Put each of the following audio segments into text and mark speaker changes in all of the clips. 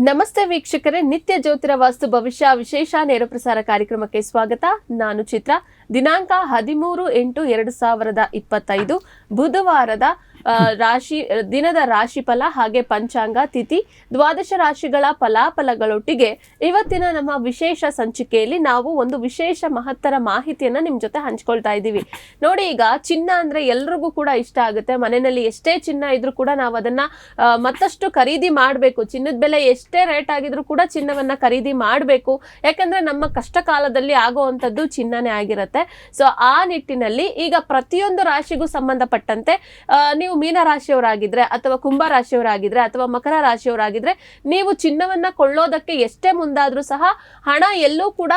Speaker 1: ನಮಸ್ತೆ ವೀಕ್ಷಕರೇ, ನಿತ್ಯ ಜ್ಯೋತಿರ ವಾಸ್ತು ಭವಿಷ್ಯ ವಿಶೇಷ ನೇರ ಪ್ರಸಾರ ಕಾರ್ಯಕ್ರಮಕ್ಕೆ ಸ್ವಾಗತ. ನಾನು ಚಿತ್ರ. ದಿನಾಂಕ ಹದಿಮೂರು ಎಂಟು ಎರಡು ಸಾವಿರದ ಇಪ್ಪತ್ತೈದು, ಬುಧವಾರದ ರಾಶಿ, ದಿನದ ರಾಶಿ ಫಲ ಹಾಗೆ ಪಂಚಾಂಗ, ತಿಥಿ, ದ್ವಾದಶ ರಾಶಿಗಳ ಫಲಾಫಲಗಳೊಟ್ಟಿಗೆ ಇವತ್ತಿನ ನಮ್ಮ ವಿಶೇಷ ಸಂಚಿಕೆಯಲ್ಲಿ ನಾವು ಒಂದು ವಿಶೇಷ ಮಹತ್ತರ ಮಾಹಿತಿಯನ್ನ ನಿಮ್ ಜೊತೆ ಹಂಚ್ಕೊಳ್ತಾ ಇದ್ದೀವಿ. ನೋಡಿ ಈಗ ಚಿನ್ನ ಅಂದ್ರೆ ಎಲ್ರಿಗೂ ಕೂಡ ಇಷ್ಟ ಆಗುತ್ತೆ. ಮನೆಯಲ್ಲಿ ಎಷ್ಟೇ ಚಿನ್ನ ಇದ್ರೂ ಕೂಡ ನಾವು ಅದನ್ನ ಮತ್ತಷ್ಟು ಖರೀದಿ ಮಾಡಬೇಕು. ಚಿನ್ನದ ಬೆಲೆ ಎಷ್ಟೇ ರೇಟ್ ಆಗಿದ್ರು ಕೂಡ ಚಿನ್ನವನ್ನ ಖರೀದಿ ಮಾಡಬೇಕು. ಯಾಕಂದ್ರೆ ನಮ್ಮ ಕಷ್ಟ ಕಾಲದಲ್ಲಿ ಆಗುವಂಥದ್ದು ಚಿನ್ನನೇ ಆಗಿರುತ್ತೆ. ಸೊ ಆ ನಿಟ್ಟಿನಲ್ಲಿ ಈಗ ಪ್ರತಿಯೊಂದು ರಾಶಿಗೂ ಸಂಬಂಧಪಟ್ಟಂತೆ ನೀವು ಮೀನ ರಾಶಿಯವರಾಗಿದ್ರೆ ಅಥವಾ ಕುಂಭ ರಾಶಿಯವರಾಗಿದ್ರೆ ಅಥವಾ ಮಕರ ರಾಶಿಯವರಾಗಿದ್ರೆ ನೀವು ಚಿನ್ನವನ್ನ ಕೊಳ್ಳೋದಕ್ಕೆ ಎಷ್ಟೇ ಮುಂದಾದ್ರೂ ಸಹ ಹಣ ಎಲ್ಲೂ ಕೂಡ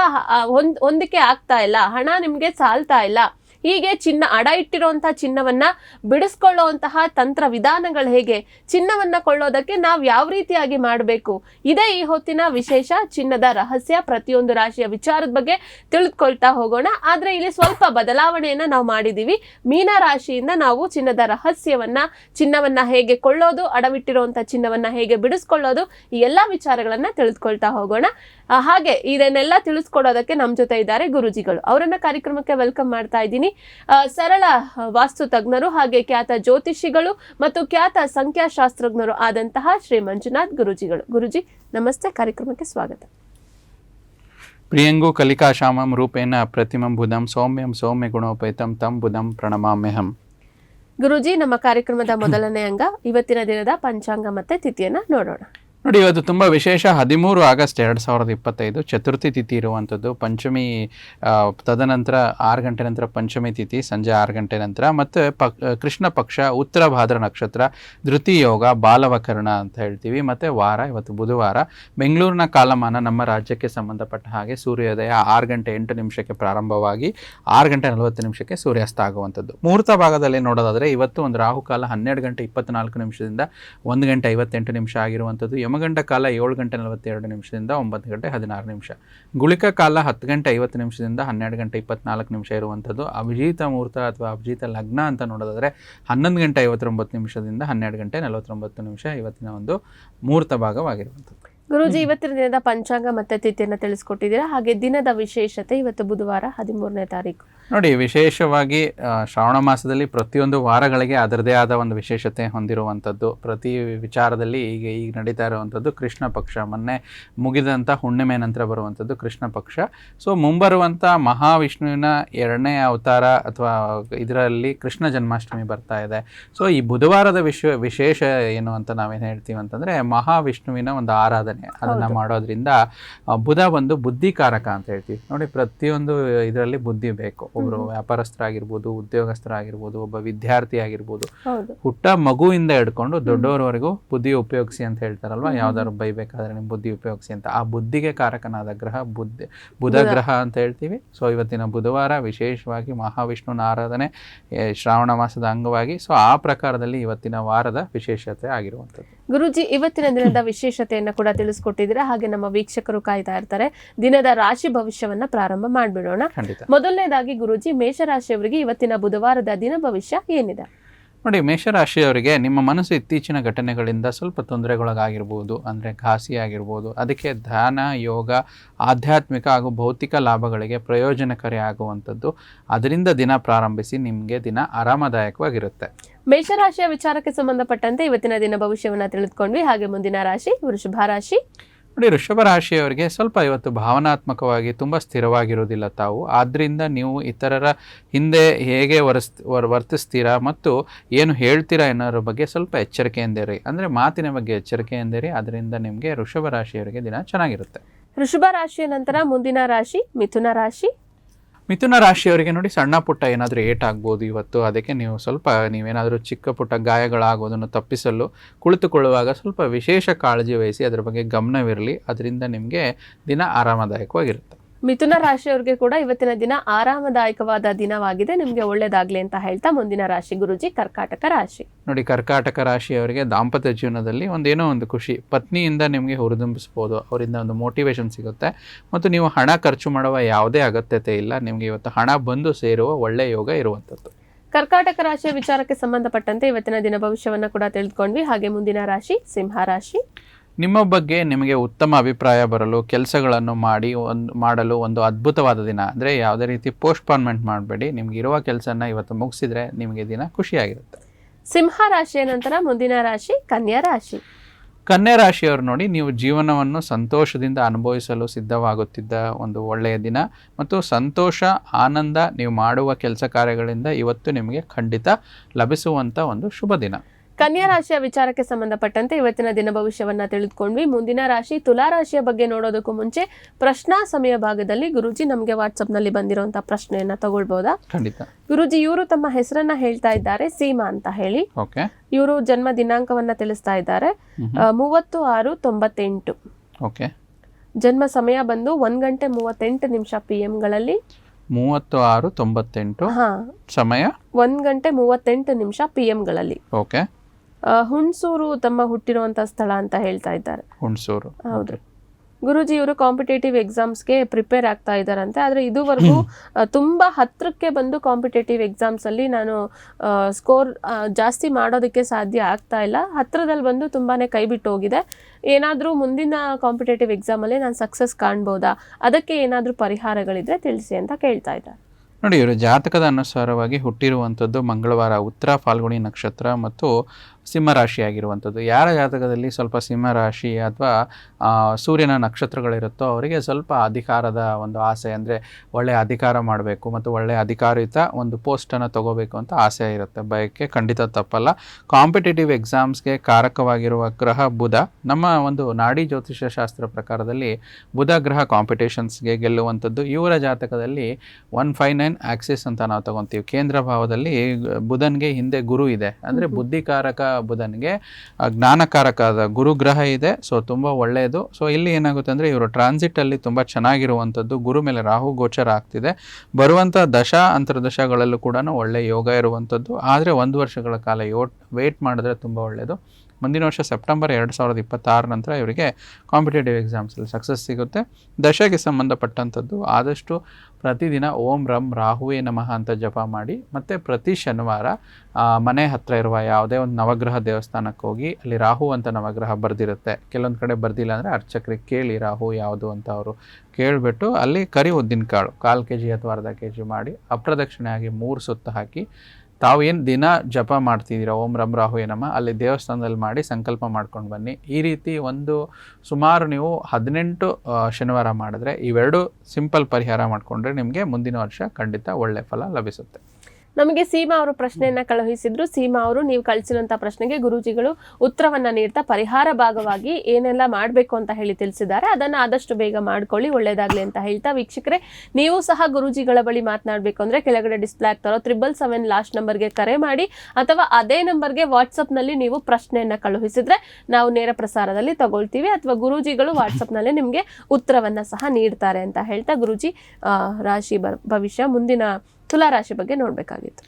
Speaker 1: ಹೊಂದಿಕೆ ಆಗ್ತಾ ಇಲ್ಲ. ಹಣ ನಿಮ್ಗೆ ಸಾಲ್ತಾ ಇಲ್ಲ. ಹೀಗೆ ಚಿನ್ನ ಅಡ ಇಟ್ಟಿರುವಂತಹ ಚಿನ್ನವನ್ನ ಬಿಡಿಸ್ಕೊಳ್ಳುವಂತಹ ತಂತ್ರ ವಿಧಾನಗಳು ಹೇಗೆ? ಚಿನ್ನವನ್ನ ಕೊಳ್ಳೋದಕ್ಕೆ ನಾವು ಯಾವ ರೀತಿಯಾಗಿ ಮಾಡಬೇಕು? ಇದೇ ಈ ಹೊತ್ತಿನ ವಿಶೇಷ ಚಿನ್ನದ ರಹಸ್ಯ ಪ್ರತಿಯೊಂದು ರಾಶಿಯ ವಿಚಾರದ ಬಗ್ಗೆ ತಿಳಿದುಕೊಳ್ತಾ ಹೋಗೋಣ. ಆದ್ರೆ ಇಲ್ಲಿ ಸ್ವಲ್ಪ ಬದಲಾವಣೆಯನ್ನ ನಾವು ಮಾಡಿದೀವಿ. ಮೀನ ರಾಶಿಯಿಂದ ನಾವು ಚಿನ್ನದ ರಹಸ್ಯವನ್ನ, ಚಿನ್ನವನ್ನ ಹೇಗೆ ಕೊಳ್ಳೋದು ಅಡವಿಟ್ಟಿರುವಂತಹ ಚಿನ್ನವನ್ನ ಹೇಗೆ ಬಿಡಿಸ್ಕೊಳ್ಳೋದು ಈ ಎಲ್ಲಾ ವಿಚಾರಗಳನ್ನ ತಿಳಿದುಕೊಳ್ತಾ ಹೋಗೋಣ. ಹಾಗೆ ಇದನ್ನೆಲ್ಲ ತಿಳಿಸ್ಕೊಡೋದಕ್ಕೆ ನಮ್ಮ ಜೊತೆ ಇದ್ದಾರೆ ಗುರುಜಿಗಳು. ಅವರನ್ನ ಕಾರ್ಯಕ್ರಮಕ್ಕೆ ವೆಲ್ಕಮ್ ಮಾಡ್ತಾ ಇದ್ದೀನಿ. ಸರಳ ವಾಸ್ತು ತಜ್ಞರು ಹಾಗೆ ಖ್ಯಾತ ಜ್ಯೋತಿಷಿಗಳು ಮತ್ತು ಖ್ಯಾತ ಸಂಖ್ಯಾಶಾಸ್ತ್ರಜ್ಞರು ಆದಂತಹ ಶ್ರೀ ಮಂಜುನಾಥ್ ಗುರುಜಿಗಳು. ಗುರುಜಿ ನಮಸ್ತೆ. ಕಾರ್ಯಕ್ರಮಕ್ಕೆ ಸ್ವಾಗತ.
Speaker 2: ಪ್ರಿಯಂಗು ಕಲಿಕಾಶಾಮಂ ರೂಪೇಣ ಪ್ರತಿಮಂ ಬುಧಂ ಸೌಮ್ಯಂ ಸೌಮ್ಯ ಗುಣೋಪೇತಂ ತಂ ಬುಧಂ ಪ್ರಣಮಾಮ್ಯಹಂ.
Speaker 1: ಗುರುಜಿ ನಮ್ಮ ಕಾರ್ಯಕ್ರಮದ ಮೊದಲನೇ ಅಂಗ ಇವತ್ತಿನ ದಿನದ ಪಂಚಾಂಗ ಮತ್ತೆ ತಿಥಿಯನ್ನ ನೋಡೋಣ.
Speaker 2: ನೋಡಿ, ಇವತ್ತು ತುಂಬ ವಿಶೇಷ ಹದಿಮೂರು ಆಗಸ್ಟ್ ಎರಡು ಸಾವಿರದ ಇಪ್ಪತ್ತೈದು ಚತುರ್ಥಿ ತಿಥಿ ಇರುವಂಥದ್ದು. ಪಂಚಮಿ ತದನಂತರ ಆರು ಗಂಟೆ ನಂತರ ಪಂಚಮಿ ತಿಥಿ, ಸಂಜೆ ಆರು ಗಂಟೆ ನಂತರ, ಮತ್ತು ಪಕ್ ಕೃಷ್ಣ ಪಕ್ಷ, ಉತ್ತರ ಭಾದ್ರ ನಕ್ಷತ್ರ, ಧೃತಿ ಯೋಗ, ಬಾಲವಕರ್ಣ ಅಂತ ಹೇಳ್ತೀವಿ. ಮತ್ತು ವಾರ, ಇವತ್ತು ಬುಧವಾರ, ಬೆಂಗಳೂರಿನ ಕಾಲಮಾನ ನಮ್ಮ ರಾಜ್ಯಕ್ಕೆ ಸಂಬಂಧಪಟ್ಟ ಹಾಗೆ ಸೂರ್ಯೋದಯ ಆರು ಗಂಟೆ ಎಂಟು ನಿಮಿಷಕ್ಕೆ ಪ್ರಾರಂಭವಾಗಿ ಆರು ಗಂಟೆ ನಲವತ್ತು ನಿಮಿಷಕ್ಕೆ ಸೂರ್ಯಾಸ್ತ ಆಗುವಂಥದ್ದು. ಮುಹೂರ್ತ ಭಾಗದಲ್ಲಿ ನೋಡೋದಾದರೆ, ಇವತ್ತು ಒಂದು ರಾಹುಕಾಲ ಹನ್ನೆರಡು ಗಂಟೆ ಇಪ್ಪತ್ನಾಲ್ಕು ನಿಮಿಷದಿಂದ ಒಂದು ಗಂಟೆ ಐವತ್ತೆಂಟು ನಿಮಿಷ ಆಗಿರುವಂಥದ್ದು. ಯಮಗಂಡ ಕಾಲ ಏಳು ಗಂಟೆ ನಲವತ್ತೆರಡು ನಿಮಿಷದಿಂದ ಒಂಬತ್ತು ಗಂಟೆ ಹದಿನಾರು ನಿಮಿಷ. ಗುಳಿಕ ಕಾಲ ಹತ್ತು ಗಂಟೆ ಐವತ್ತು ನಿಮಿಷದಿಂದ ಹನ್ನೆರಡು ಗಂಟೆ ಇಪ್ಪತ್ನಾಲ್ಕು ನಿಮಿಷ ಇರುವಂಥದ್ದು. ಅಭಿಜಿತ ಮುಹೂರ್ತ ಅಥವಾ ಅಭಿಜಿತ ಲಗ್ನ ಅಂತ ನೋಡೋದಾದರೆ ಹನ್ನೊಂದು ಗಂಟೆ ಐವತ್ತೊಂಬತ್ತು ನಿಮಿಷದಿಂದ ಹನ್ನೆರಡು ಗಂಟೆ ನಲವತ್ತೊಂಬತ್ತು ನಿಮಿಷ ಇವತ್ತಿನ ಒಂದು ಮುಹೂರ್ತ ಭಾಗವಾಗಿರುವಂಥದ್ದು.
Speaker 1: ಗುರುಜಿ ಇವತ್ತಿನ ದಿನದ ಪಂಚಾಂಗ ಮತ್ತೆ ತಿಥಿಯನ್ನು ತಿಳಿಸ್ಕೊಟ್ಟಿದ್ದೀರಾ? ಹಾಗೆ ದಿನದ ವಿಶೇಷತೆ ಇವತ್ತು ಬುಧವಾರ ಹದಿಮೂರನೇ ತಾರೀಕು.
Speaker 2: ನೋಡಿ ವಿಶೇಷವಾಗಿ ಶ್ರಾವಣ ಮಾಸದಲ್ಲಿ ಪ್ರತಿಯೊಂದು ವಾರಗಳಿಗೆ ಅದರದೇ ಆದ ಒಂದು ವಿಶೇಷತೆ ಹೊಂದಿರುವಂಥದ್ದು. ಪ್ರತಿ ವಿಚಾರದಲ್ಲಿ ಈಗ ಈಗ ನಡೀತಾ ಇರುವಂಥದ್ದು ಕೃಷ್ಣ ಪಕ್ಷ. ಮೊನ್ನೆ ಮುಗಿದಂಥ ಹುಣ್ಣಿಮೆ ನಂತರ ಬರುವಂಥದ್ದು ಕೃಷ್ಣ ಪಕ್ಷ. ಸೊ ಮುಂಬರುವಂಥ ಮಹಾವಿಷ್ಣುವಿನ ಎರಡನೇ ಅವತಾರ ಅಥವಾ ಇದರಲ್ಲಿ ಕೃಷ್ಣ ಜನ್ಮಾಷ್ಟಮಿ ಬರ್ತಾ ಇದೆ. ಸೊ ಈ ಬುಧವಾರದ ವಿಶ್ವ ವಿಶೇಷ ಏನು ಅಂತ ನಾವೇನು ಹೇಳ್ತೀವಿ ಅಂತಂದರೆ ಮಹಾವಿಷ್ಣುವಿನ ಒಂದು ಆರಾಧನೆ. ಅದನ್ನು
Speaker 1: ಹೌದು.
Speaker 2: ಮಾಡೋದ್ರಿಂದ ಬುಧ ಒಂದು ಬುದ್ಧಿಕಾರಕ ಅಂತ ಹೇಳ್ತೀವಿ. ನೋಡಿ ಪ್ರತಿಯೊಂದು ಇದರಲ್ಲಿ ಬುದ್ಧಿ ಬೇಕು. ಒಬ್ಬರು ವ್ಯಾಪಾರಸ್ಥರಾಗಿರ್ಬೋದು ಉದ್ಯೋಗಸ್ಥರಾಗಿರ್ಬೋದು ಒಬ್ಬ ವಿದ್ಯಾರ್ಥಿ ಆಗಿರ್ಬೋದು ಹುಟ್ಟ ಮಗುವಿಂದ ಹಿಡ್ಕೊಂಡು ದೊಡ್ಡವರವರೆಗೂ ಬುದ್ಧಿ ಉಪಯೋಗಿಸಿ ಅಂತ ಹೇಳ್ತಾರಲ್ವಾ? ಯಾವ್ದಾದ್ರು ಬೈಬೇಕಾದ್ರೆ ನಿಮ್ಮ ಬುದ್ಧಿ ಉಪಯೋಗಿಸಿ ಅಂತ. ಆ ಬುದ್ಧಿಗೆ ಕಾರಕನಾದ ಗ್ರಹ ಬುದ್ಧಿ ಬುಧ
Speaker 1: ಬುಧ.
Speaker 2: ಗ್ರಹ ಅಂತ ಹೇಳ್ತೀವಿ. ಸೊ ಇವತ್ತಿನ ಬುಧವಾರ ವಿಶೇಷವಾಗಿ ಮಹಾವಿಷ್ಣುನ ಆರಾಧನೆ ಶ್ರಾವಣ ಮಾಸದ ಅಂಗವಾಗಿ. ಸೊ ಆ ಪ್ರಕಾರದಲ್ಲಿ ಇವತ್ತಿನ ವಾರದ ವಿಶೇಷತೆ ಆಗಿರುವಂಥದ್ದು.
Speaker 1: ಗುರುಜಿ ಇವತ್ತಿನ ದಿನದ ವಿಶೇಷತೆಯನ್ನು ಕೂಡ ತಿಳಿಸ್ಕೊಟ್ಟಿದ್ದೀರಾ? ಹಾಗೆ ನಮ್ಮ ವೀಕ್ಷಕರು ಕಾಯ್ತಾ ಇರ್ತಾರೆ. ದಿನದ ರಾಶಿ ಭವಿಷ್ಯವನ್ನ ಪ್ರಾರಂಭ ಮಾಡಿಬಿಡೋಣ. ಮೊದಲನೇದಾಗಿ ಗುರುಜಿ ಮೇಷರಾಶಿಯವರಿಗೆ ಇವತ್ತಿನ ಬುಧವಾರದ ದಿನ ಭವಿಷ್ಯ ಏನಿದೆ?
Speaker 2: ನೋಡಿ ಮೇಷರಾಶಿಯವರಿಗೆ ನಿಮ್ಮ ಮನಸ್ಸು ಇತ್ತೀಚಿನ ಘಟನೆಗಳಿಂದ ಸ್ವಲ್ಪ ತೊಂದರೆಗೊಳಗಾಗಿರ್ಬೋದು ಅಂದರೆ ಘಾಸಿ ಆಗಿರ್ಬೋದು ಅದಕ್ಕೆ ಧ್ಯಾನ ಯೋಗ ಆಧ್ಯಾತ್ಮಿಕ ಹಾಗೂ ಭೌತಿಕ ಲಾಭಗಳಿಗೆ ಪ್ರಯೋಜನಕಾರಿ ಆಗುವಂಥದ್ದು ಅದರಿಂದ ದಿನ ಪ್ರಾರಂಭಿಸಿ ನಿಮಗೆ ದಿನ ಆರಾಮದಾಯಕವಾಗಿರುತ್ತೆ.
Speaker 1: ಮೇಷರಾಶಿಯ ವಿಚಾರಕ್ಕೆ ಸಂಬಂಧಪಟ್ಟಂತೆ ಇವತ್ತಿನ ದಿನ ಭವಿಷ್ಯವನ್ನ ತಿಳಿದುಕೊಂಡ್ವಿ. ಹಾಗೆ ಮುಂದಿನ ರಾಶಿ ವೃಷಭ ರಾಶಿ.
Speaker 2: ನೋಡಿ ವೃಷಭ ರಾಶಿಯವರಿಗೆ ಸ್ವಲ್ಪ ಇವತ್ತು ಭಾವನಾತ್ಮಕವಾಗಿ ತುಂಬ ಸ್ಥಿರವಾಗಿರೋದಿಲ್ಲ ತಾವು. ಆದ್ದರಿಂದ ನೀವು ಇತರರ ಹಿಂದೆ ಹೇಗೆ ವರ್ಸ್ ವರ್ತಿಸ್ತೀರಾ ಮತ್ತು ಏನು ಹೇಳ್ತೀರಾ ಅನ್ನೋದ್ರ ಬಗ್ಗೆ ಸ್ವಲ್ಪ ಎಚ್ಚರಿಕೆಯಿಂದಿರಿ. ಅಂದರೆ ಮಾತಿನ ಬಗ್ಗೆ ಎಚ್ಚರಿಕೆಯಿಂದಿರಿ. ಅದರಿಂದ ನಿಮಗೆ ವೃಷಭ ರಾಶಿಯವರಿಗೆ ದಿನ ಚೆನ್ನಾಗಿರುತ್ತೆ.
Speaker 1: ವೃಷಭ ರಾಶಿಯ ನಂತರ ಮುಂದಿನ ರಾಶಿ ಮಿಥುನ ರಾಶಿ.
Speaker 2: ಮಿಥುನ ರಾಶಿಯವರಿಗೆ ನೋಡಿ ಸಣ್ಣ ಪುಟ್ಟ ಏನಾದರೂ ಏಟ್ ಆಗ್ಬೋದು ಇವತ್ತು. ಅದಕ್ಕೆ ನೀವು ಸ್ವಲ್ಪ ನೀವೇನಾದರೂ ಚಿಕ್ಕ ಪುಟ್ಟ ಗಾಯಗಳಾಗೋದನ್ನು ತಪ್ಪಿಸಲು ಕುಳಿತುಕೊಳ್ಳುವಾಗ ಸ್ವಲ್ಪ ವಿಶೇಷ ಕಾಳಜಿ ವಹಿಸಿ ಅದರ ಬಗ್ಗೆ ಗಮನವಿರಲಿ. ಅದರಿಂದ ನಿಮಗೆ ದಿನ ಆರಾಮದಾಯಕವಾಗಿರುತ್ತೆ.
Speaker 1: ಮಿಥುನ ರಾಶಿಯವರಿಗೆ ಕೂಡ ಇವತ್ತಿನ ದಿನ ಆರಾಮದಾಯಕವಾದ ದಿನವಾಗಿದೆ. ನಿಮಗೆ ಒಳ್ಳೇದಾಗ್ಲಿ ಅಂತ ಹೇಳ್ತಾ ಮುಂದಿನ ರಾಶಿ ಗುರುಜಿ ಕರ್ಕಾಟಕ ರಾಶಿ.
Speaker 2: ನೋಡಿ ಕರ್ಕಾಟಕ ರಾಶಿಯವರಿಗೆ ದಾಂಪತ್ಯ ಜೀವನದಲ್ಲಿ ಒಂದೇನೋ ಒಂದು ಖುಷಿ. ಪತ್ನಿಯಿಂದ ನಿಮಗೆ ಹುರಿದುಂಬಿಸ್ಬೋದು. ಅವರಿಂದ ಒಂದು ಮೋಟಿವೇಶನ್ ಸಿಗುತ್ತೆ. ಮತ್ತು ನೀವು ಹಣ ಖರ್ಚು ಮಾಡುವ ಯಾವುದೇ ಅಗತ್ಯತೆ ಇಲ್ಲ. ನಿಮಗೆ ಇವತ್ತು ಹಣ ಬಂದು ಸೇರುವ ಒಳ್ಳೆಯ ಯೋಗ ಇರುವಂಥದ್ದು.
Speaker 1: ಕರ್ಕಾಟಕ ರಾಶಿಯ ವಿಚಾರಕ್ಕೆ ಸಂಬಂಧಪಟ್ಟಂತೆ ಇವತ್ತಿನ ದಿನ ಭವಿಷ್ಯವನ್ನ ಕೂಡ ತಿಳಿದುಕೊಂಡ್ವಿ. ಹಾಗೆ ಮುಂದಿನ ರಾಶಿ ಸಿಂಹ ರಾಶಿ.
Speaker 2: ನಿಮ್ಮ ಬಗ್ಗೆ ನಿಮಗೆ ಉತ್ತಮ ಅಭಿಪ್ರಾಯ ಬರಲು ಕೆಲಸಗಳನ್ನು ಮಾಡಿ ಒಂದು ಮಾಡಲು ಒಂದು ಅದ್ಭುತವಾದ ದಿನ. ಅಂದರೆ ಯಾವುದೇ ರೀತಿ ಪೋಸ್ಟ್ಪಾನ್ಮೆಂಟ್ ಮಾಡಬೇಡಿ. ನಿಮಗೆ ಇರುವ ಕೆಲಸನ ಇವತ್ತು ಮುಗಿಸಿದ್ರೆ ನಿಮಗೆ ದಿನ ಖುಷಿಯಾಗಿರುತ್ತೆ.
Speaker 1: ಸಿಂಹ ರಾಶಿಯ ನಂತರ ಮುಂದಿನ ರಾಶಿ ಕನ್ಯಾ ರಾಶಿ.
Speaker 2: ಕನ್ಯಾ ರಾಶಿಯವರು ನೋಡಿ ನೀವು ಜೀವನವನ್ನು ಸಂತೋಷದಿಂದ ಅನುಭವಿಸಲು ಸಿದ್ಧವಾಗುತ್ತಿದ್ದ ಒಂದು ಒಳ್ಳೆಯ ದಿನ. ಮತ್ತು ಸಂತೋಷ ಆನಂದ ನೀವು ಮಾಡುವ ಕೆಲಸ ಕಾರ್ಯಗಳಿಂದ ಇವತ್ತು ನಿಮಗೆ ಖಂಡಿತ ಲಭಿಸುವಂಥ ಒಂದು ಶುಭ ದಿನ.
Speaker 1: ಕನ್ಯಾ ರಾಶಿಯ ವಿಚಾರಕ್ಕೆ ಸಂಬಂಧಪಟ್ಟಂತೆ ಇವತ್ತಿನ ದಿನ ಭವಿಷ್ಯವನ್ನ ತಿಳಿದುಕೊಂಡ್ವಿ. ಮುಂದಿನ ರಾಶಿ ತುಲಾ ರಾಶಿಯ ಬಗ್ಗೆ ನೋಡೋದಕ್ಕೂ ಮುಂಚೆ ಪ್ರಶ್ನಾ ಸಮಯ ಭಾಗದಲ್ಲಿ ಗುರುಜಿ ನಮಗೆ ವಾಟ್ಸ್ಆಪ್ನಲ್ಲಿ ಬಂದಿರುವಂತಹ ಪ್ರಶ್ನೆಯನ್ನ ತಗೊಳ್ಬಹುದಾ
Speaker 2: ಖಂಡಿತ.
Speaker 1: ಗುರುಜಿ ಇವರು ತಮ್ಮ ಹೆಸರನ್ನ ಹೇಳ್ತಾ ಇದ್ದಾರೆ ಸೀಮಾ ಅಂತ ಹೇಳಿ. ಇವರು ಜನ್ಮ ದಿನಾಂಕವನ್ನ ತಿಳಿಸ್ತಾ ಇದ್ದಾರೆ. ಮೂವತ್ತು ಆರು ತೊಂಬತ್ತೆಂಟು.
Speaker 2: ಓಕೆ.
Speaker 1: ಜನ್ಮ ಸಮಯ ಬಂದು ಒಂದ್ ಗಂಟೆ ಮೂವತ್ತೆಂಟು ನಿಮಿಷ ಪಿ ಗಳಲ್ಲಿ.
Speaker 2: ಮೂವತ್ತು ಆರು ತೊಂಬತ್ತೆಂಟು.
Speaker 1: ಹಾ.
Speaker 2: ಸಮಯ?
Speaker 1: ಒಂದ್ ಗಂಟೆ ಮೂವತ್ತೆಂಟು ನಿಮಿಷ ಪಿ ಗಳಲ್ಲಿ.
Speaker 2: ಓಕೆ.
Speaker 1: ಹುಣಸೂರು ತಮ್ಮ ಹುಟ್ಟಿರುವಂತಹ ಸ್ಥಳ ಅಂತ ಹೇಳ್ತಾ ಇದ್ದಾರೆ.
Speaker 2: ಹುಣಸೂರು.
Speaker 1: ಹೌದು. ಗುರುಜಿ ಇವರು ಕಾಂಪಿಟೇಟಿವ್ ಎಕ್ಸಾಮ್ಸ್ಗೆ ಪ್ರಿಪೇರ್ ಆಗ್ತಾ ಇದ್ದಾರಂತೆ. ಆದರೆ ಇದುವರೆಗೂ ತುಂಬ ಹತ್ರಕ್ಕೆ ಬಂದು ಕಾಂಪಿಟೇಟಿವ್ ಎಕ್ಸಾಮ್ಸ್ ಅಲ್ಲಿ ನಾನು ಸ್ಕೋರ್ ಜಾಸ್ತಿ ಮಾಡೋದಕ್ಕೆ ಸಾಧ್ಯ ಆಗ್ತಾ ಇಲ್ಲ. ಹತ್ರದಲ್ಲಿ ಬಂದು ತುಂಬಾನೇ ಕೈ ಬಿಟ್ಟು ಹೋಗಿದೆ. ಏನಾದರೂ ಮುಂದಿನ ಕಾಂಪಿಟೇಟಿವ್ ಎಕ್ಸಾಮಲ್ಲಿ ನಾನು ಸಕ್ಸಸ್ ಕಾಣ್ಬೋದಾ? ಅದಕ್ಕೆ ಏನಾದರೂ ಪರಿಹಾರಗಳಿದ್ರೆ ತಿಳಿಸಿ ಅಂತ ಕೇಳ್ತಾ ಇದ್ದಾರೆ.
Speaker 2: ನೋಡಿ ಇವರು ಜಾತಕದ ಅನುಸಾರವಾಗಿ ಹುಟ್ಟಿರುವಂಥದ್ದು ಮಂಗಳವಾರ ಉತ್ತರ ಫಾಲ್ಗುಣಿ ನಕ್ಷತ್ರ ಮತ್ತು ಸಿಂಹರಾಶಿಯಾಗಿರುವಂಥದ್ದು ಯಾರ ಜಾತಕದಲ್ಲಿ ಸ್ವಲ್ಪ ಸಿಂಹರಾಶಿ ಅಥವಾ ಸೂರ್ಯನ ನಕ್ಷತ್ರಗಳಿರುತ್ತೋ ಅವರಿಗೆ ಸ್ವಲ್ಪ ಅಧಿಕಾರದ ಒಂದು ಆಸೆ ಅಂದರೆ ಒಳ್ಳೆಯ ಅಧಿಕಾರ ಮಾಡಬೇಕು ಮತ್ತು ಒಳ್ಳೆಯ ಅಧಿಕಾರಯುತ ಒಂದು ಪೋಸ್ಟನ್ನು ತಗೋಬೇಕು ಅಂತ ಆಸೆ ಇರುತ್ತೆ. ಬಯಕೆ ಖಂಡಿತ ತಪ್ಪಲ್ಲ. ಕಾಂಪಿಟೇಟಿವ್ ಎಕ್ಸಾಮ್ಸ್ಗೆ ಕಾರಕವಾಗಿರುವ ಗ್ರಹ ಬುಧ. ನಮ್ಮ ಒಂದು ನಾಡಿ ಜ್ಯೋತಿಷ್ಯ ಶಾಸ್ತ್ರ ಪ್ರಕಾರದಲ್ಲಿ ಬುಧ ಗ್ರಹ ಕಾಂಪಿಟೇಷನ್ಸ್ಗೆ ಗೆಲ್ಲುವಂಥದ್ದು. ಇವರ ಜಾತಕದಲ್ಲಿ ಒನ್ ಫೈವ್ ನೈನ್ ಆಕ್ಸಿಸ್ ಅಂತ ನಾವು ತಗೊಂತೀವಿ. ಕೇಂದ್ರ ಭಾವದಲ್ಲಿ ಬುಧನ್ಗೆ ಹಿಂದೆ ಗುರು ಇದೆ. ಅಂದರೆ ಬುದ್ಧಿಕಾರಕ ಬುಧನ್ಗೆ ಜ್ಞಾನಕಾರಕವಾದ ಗುರುಗ್ರಹ ಗುರು ಗ್ರಹ ಇದೆ, ಸೊ ತುಂಬ ಒಳ್ಳೆಯದು. ಸೊ ಇಲ್ಲಿ ಏನಾಗುತ್ತೆ ಅಂದರೆ ಇವರು ಟ್ರಾನ್ಸಿಟಲ್ಲಿ ತುಂಬ ಚೆನ್ನಾಗಿರುವಂಥದ್ದು ಗುರು ಮೇಲೆ ರಾಹು ಗೋಚರ ಆಗ್ತಿದೆ. ಬರುವಂಥ ದಶ ಅಂತರ್ದಶಗಳಲ್ಲೂ ಕೂಡ ಒಳ್ಳೆಯ ಯೋಗ ಇರುವಂಥದ್ದು. ಆದರೆ ಒಂದು ವರ್ಷಗಳ ಕಾಲ ಯೋ ವೇಟ್ ಮಾಡಿದ್ರೆ ತುಂಬ ಒಳ್ಳೆಯದು. ಮುಂದಿನ ವರ್ಷ ಸೆಪ್ಟೆಂಬರ್ ಎರಡು ಸಾವಿರದ ಇಪ್ಪತ್ತಾರು ನಂತರ ಇವರಿಗೆ ಕಾಂಪಿಟೇಟಿವ್ ಎಕ್ಸಾಮ್ಸಲ್ಲಿ ಸಕ್ಸಸ್ ಸಿಗುತ್ತೆ. ದಶೆಗೆ ಸಂಬಂಧಪಟ್ಟಂಥದ್ದು ಆದಷ್ಟು ಪ್ರತಿದಿನ ಓಂ ರಂ ರಾಹುವೇ ನಮಃ ಅಂತ ಜಪ ಮಾಡಿ, ಮತ್ತು ಪ್ರತಿ ಶನಿವಾರ ಮನೆ ಹತ್ತಿರ ಇರುವ ಯಾವುದೇ ಒಂದು ನವಗ್ರಹ ದೇವಸ್ಥಾನಕ್ಕೆ ಹೋಗಿ ಅಲ್ಲಿ ರಾಹು ಅಂತ ನವಗ್ರಹ ಬರೆದಿರುತ್ತೆ. ಕೆಲವೊಂದು ಕಡೆ ಬರ್ದಿಲ್ಲ ಅಂದರೆ ಅರ್ಚಕರಿಗೆ ಕೇಳಿ ರಾಹು ಯಾವುದು ಅಂತ ಅವರು ಕೇಳಿಬಿಟ್ಟು ಅಲ್ಲಿ ಕರಿ ಉದ್ದಿನ ಕಾಳು ಕಾಲು ಕೆ ಜಿ ಅಥವಾ ಅರ್ಧ ಕೆ ಜಿ ಮಾಡಿ ಅಪ್ರದಕ್ಷಿಣೆಯಾಗಿ ಮೂರು ಸುತ್ತು ಹಾಕಿ ತಾವು ಏನು ದಿನ ಜಪ ಮಾಡ್ತಿದ್ದೀರಾ? ಓಂ ರಂ ರಾಹು ಏನಮ್ಮ ಅಲ್ಲಿ ದೇವಸ್ಥಾನದಲ್ಲಿ ಮಾಡಿ ಸಂಕಲ್ಪ ಮಾಡ್ಕೊಂಡು ಬನ್ನಿ. ಈ ರೀತಿ ಒಂದು ಸುಮಾರು ನೀವು ಹದಿನೆಂಟು ಶನಿವಾರ ಮಾಡಿದ್ರೆ ಇವೆರಡು ಸಿಂಪಲ್ ಪರಿಹಾರ ಮಾಡಿಕೊಂಡ್ರೆ ನಿಮಗೆ ಮುಂದಿನ ವರ್ಷ ಖಂಡಿತ ಒಳ್ಳೆಯ ಫಲ ಲಭಿಸುತ್ತೆ.
Speaker 1: ನಮಗೆ ಸೀಮಾ ಅವರು ಪ್ರಶ್ನೆಯನ್ನ ಕಳುಹಿಸಿದ್ರು. ಸೀಮಾ ಅವರು, ನೀವು ಕಳಿಸಿದಂತ ಪ್ರಶ್ನೆಗೆ ಗುರೂಜಿಗಳು ಉತ್ತರವನ್ನ ನೀಡ್ತಾ ಪರಿಹಾರ ಭಾಗವಾಗಿ ಏನೆಲ್ಲ ಮಾಡಬೇಕು ಅಂತ ಹೇಳಿ ತಿಳಿಸಿದ್ದಾರೆ. ಅದನ್ನ ಆದಷ್ಟು ಬೇಗ ಮಾಡ್ಕೊಳ್ಳಿ, ಒಳ್ಳೇದಾಗ್ಲಿ ಅಂತ ಹೇಳ್ತಾ ವೀಕ್ಷಕರೇ, ನೀವು ಸಹ ಗುರೂಜಿಗಳ ಬಳಿ ಮಾತನಾಡಬೇಕು ಅಂದ್ರೆ ಕೆಳಗಡೆ ಡಿಸ್ಪ್ಲೇ ಆಗ್ತಾರೋ ತ್ರಿಬಲ್ ಸೆವೆನ್ ಲಾಸ್ಟ್ ನಂಬರ್ಗೆ ಕರೆ ಮಾಡಿ, ಅಥವಾ ಅದೇ ನಂಬರ್ಗೆ ವಾಟ್ಸಪ್ನಲ್ಲಿ ನೀವು ಪ್ರಶ್ನೆಯನ್ನ ಕಳುಹಿಸಿದ್ರೆ ನಾವು ನೇರ ಪ್ರಸಾರದಲ್ಲಿ ತಗೊಳ್ತೀವಿ, ಅಥವಾ ಗುರೂಜಿಗಳು ವಾಟ್ಸಪ್ನಲ್ಲೇ ನಿಮಗೆ ಉತ್ತರವನ್ನ ಸಹ ನೀಡ್ತಾರೆ ಅಂತ ಹೇಳ್ತಾ ಗುರೂಜಿ ರಾಶಿ ಭವಿಷ್ಯ ಮುಂದಿನ ತುಲಾ ರಾಶಿ ಬಗ್ಗೆ ನೋಡಬೇಕಾಗಿತ್ತು.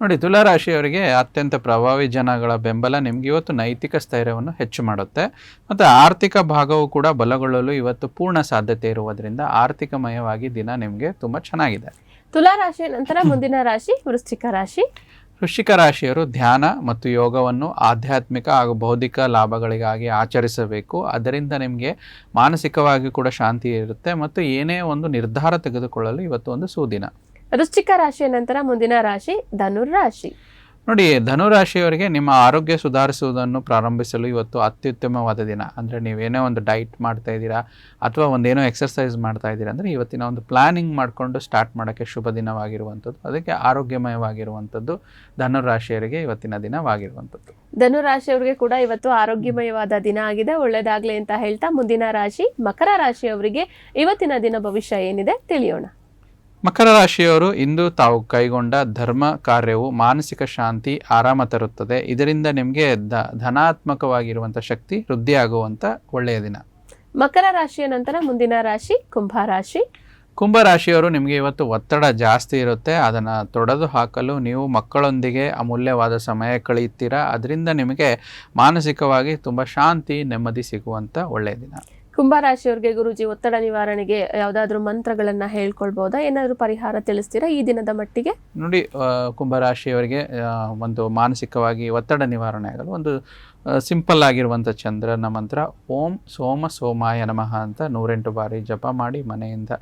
Speaker 2: ನೋಡಿ ತುಲಾರಾಶಿಯವರಿಗೆ ಅತ್ಯಂತ ಪ್ರಭಾವಿ ಜನಗಳ ಬೆಂಬಲ ನಿಮ್ಗೆ ಇವತ್ತು ನೈತಿಕ ಸ್ಥೈರ್ಯವನ್ನು ಹೆಚ್ಚು ಮಾಡುತ್ತೆ. ಮತ್ತು ಆರ್ಥಿಕ ಭಾಗವು ಕೂಡ ಬಲಗೊಳ್ಳಲು ಇವತ್ತು ಪೂರ್ಣ ಸಾಧ್ಯತೆ ಇರುವುದರಿಂದ ಆರ್ಥಿಕಮಯವಾಗಿ ದಿನ ನಿಮಗೆ ತುಂಬ ಚೆನ್ನಾಗಿದೆ.
Speaker 1: ತುಲಾ ರಾಶಿಯ ನಂತರ ಮುಂದಿನ ರಾಶಿ ವೃಶ್ಚಿಕ ರಾಶಿ.
Speaker 2: ವೃಶ್ಚಿಕ ರಾಶಿಯವರು ಧ್ಯಾನ ಮತ್ತು ಯೋಗವನ್ನು ಆಧ್ಯಾತ್ಮಿಕ ಹಾಗೂ ಬೌದ್ಧಿಕ ಲಾಭಗಳಿಗಾಗಿ ಆಚರಿಸಬೇಕು. ಅದರಿಂದ ನಿಮಗೆ ಮಾನಸಿಕವಾಗಿ ಕೂಡ ಶಾಂತಿ ಇರುತ್ತೆ ಮತ್ತು ಏನೇ ಒಂದು ನಿರ್ಧಾರ ತೆಗೆದುಕೊಳ್ಳಲು ಇವತ್ತು ಒಂದು ಸುದಿನ.
Speaker 1: ವೃಶ್ಚಿಕ ರಾಶಿಯ ನಂತರ ಮುಂದಿನ ರಾಶಿ ಧನುರ್ ರಾಶಿ.
Speaker 2: ನೋಡಿ ಧನುರಾಶಿಯವರಿಗೆ ನಿಮ್ಮ ಆರೋಗ್ಯ ಸುಧಾರಿಸುವುದನ್ನು ಪ್ರಾರಂಭಿಸಲು ಇವತ್ತು ಅತ್ಯುತ್ತಮವಾದ ದಿನ. ಅಂದರೆ ನೀವೇನೋ ಒಂದು ಡೈಟ್ ಮಾಡ್ತಾ ಇದ್ದೀರಾ ಅಥವಾ ಒಂದೇನೋ ಎಕ್ಸರ್ಸೈಸ್ ಮಾಡ್ತಾ ಇದ್ದೀರಾ ಅಂದರೆ ಇವತ್ತಿನ ಒಂದು ಪ್ಲಾನಿಂಗ್ ಮಾಡಿಕೊಂಡು ಸ್ಟಾರ್ಟ್ ಮಾಡೋಕ್ಕೆ ಶುಭ ದಿನವಾಗಿರುವಂಥದ್ದು. ಅದಕ್ಕೆ ಆರೋಗ್ಯಮಯವಾಗಿರುವಂಥದ್ದು ಧನುರಾಶಿಯವರಿಗೆ ಇವತ್ತಿನ ದಿನವಾಗಿರುವಂಥದ್ದು.
Speaker 1: ಧನುರಾಶಿಯವರಿಗೆ ಕೂಡ ಇವತ್ತು ಆರೋಗ್ಯಮಯವಾದ ದಿನ ಆಗಿದೆ. ಒಳ್ಳೆಯದಾಗಲಿ ಅಂತ ಹೇಳ್ತಾ ಮುಂದಿನ ರಾಶಿ ಮಕರ ರಾಶಿಯವರಿಗೆ ಇವತ್ತಿನ ದಿನ ಭವಿಷ್ಯ ಏನಿದೆ ತಿಳಿಯೋಣ.
Speaker 2: ಮಕರ ರಾಶಿಯವರು ಇಂದು ತಾವು ಕೈಗೊಂಡ ಧರ್ಮ ಕಾರ್ಯವು ಮಾನಸಿಕ ಶಾಂತಿ ಆರಾಮ ತರುತ್ತದೆ. ಇದರಿಂದ ನಿಮಗೆ ಧ ಧನಾತ್ಮಕವಾಗಿರುವಂಥ ಶಕ್ತಿ ವೃದ್ಧಿಯಾಗುವಂಥ ಒಳ್ಳೆಯ ದಿನ.
Speaker 1: ಮಕರ ರಾಶಿಯ ನಂತರ ಮುಂದಿನ ರಾಶಿ ಕುಂಭ ರಾಶಿ.
Speaker 2: ಕುಂಭ ರಾಶಿಯವರು ನಿಮಗೆ ಇವತ್ತು ಒತ್ತಡ ಜಾಸ್ತಿ ಇರುತ್ತೆ. ಅದನ್ನು ತೊಡೆದು ಹಾಕಲು ನೀವು ಮಕ್ಕಳೊಂದಿಗೆ ಅಮೂಲ್ಯವಾದ ಸಮಯ ಕಳೆಯುತ್ತೀರಾ. ಅದರಿಂದ ನಿಮಗೆ ಮಾನಸಿಕವಾಗಿ ತುಂಬ ಶಾಂತಿ ನೆಮ್ಮದಿ ಸಿಗುವಂಥ ಒಳ್ಳೆಯ ದಿನ.
Speaker 1: ಕುಂಭರಾಶಿಯವರಿಗೆ ಗುರುಜಿ ಒತ್ತಡ ನಿವಾರಣೆಗೆ ಯಾವ್ದಾದ್ರು ಮಂತ್ರಗಳನ್ನ ಹೇಳ್ಕೊಳ್ಬಹುದಾ ಏನಾದ್ರು ಪರಿಹಾರ ತಿಳಿಸ್ತೀರಾ ಈ ದಿನದ ಮಟ್ಟಿಗೆ?
Speaker 2: ನೋಡಿ ಕುಂಭರಾಶಿಯವರಿಗೆ ಒಂದು ಮಾನಸಿಕವಾಗಿ ಒತ್ತಡ ನಿವಾರಣೆ ಆಗಲು ಒಂದು ಸಿಂಪಲ್ ಆಗಿರುವಂಥ ಚಂದ್ರನ ಮಂತ್ರ, ಓಂ ಸೋಮ ಸೋಮಾಯ ನಮಃ ಅಂತ ನೂರೆಂಟು ಬಾರಿ ಜಪ ಮಾಡಿ ಮನೆಯಿಂದ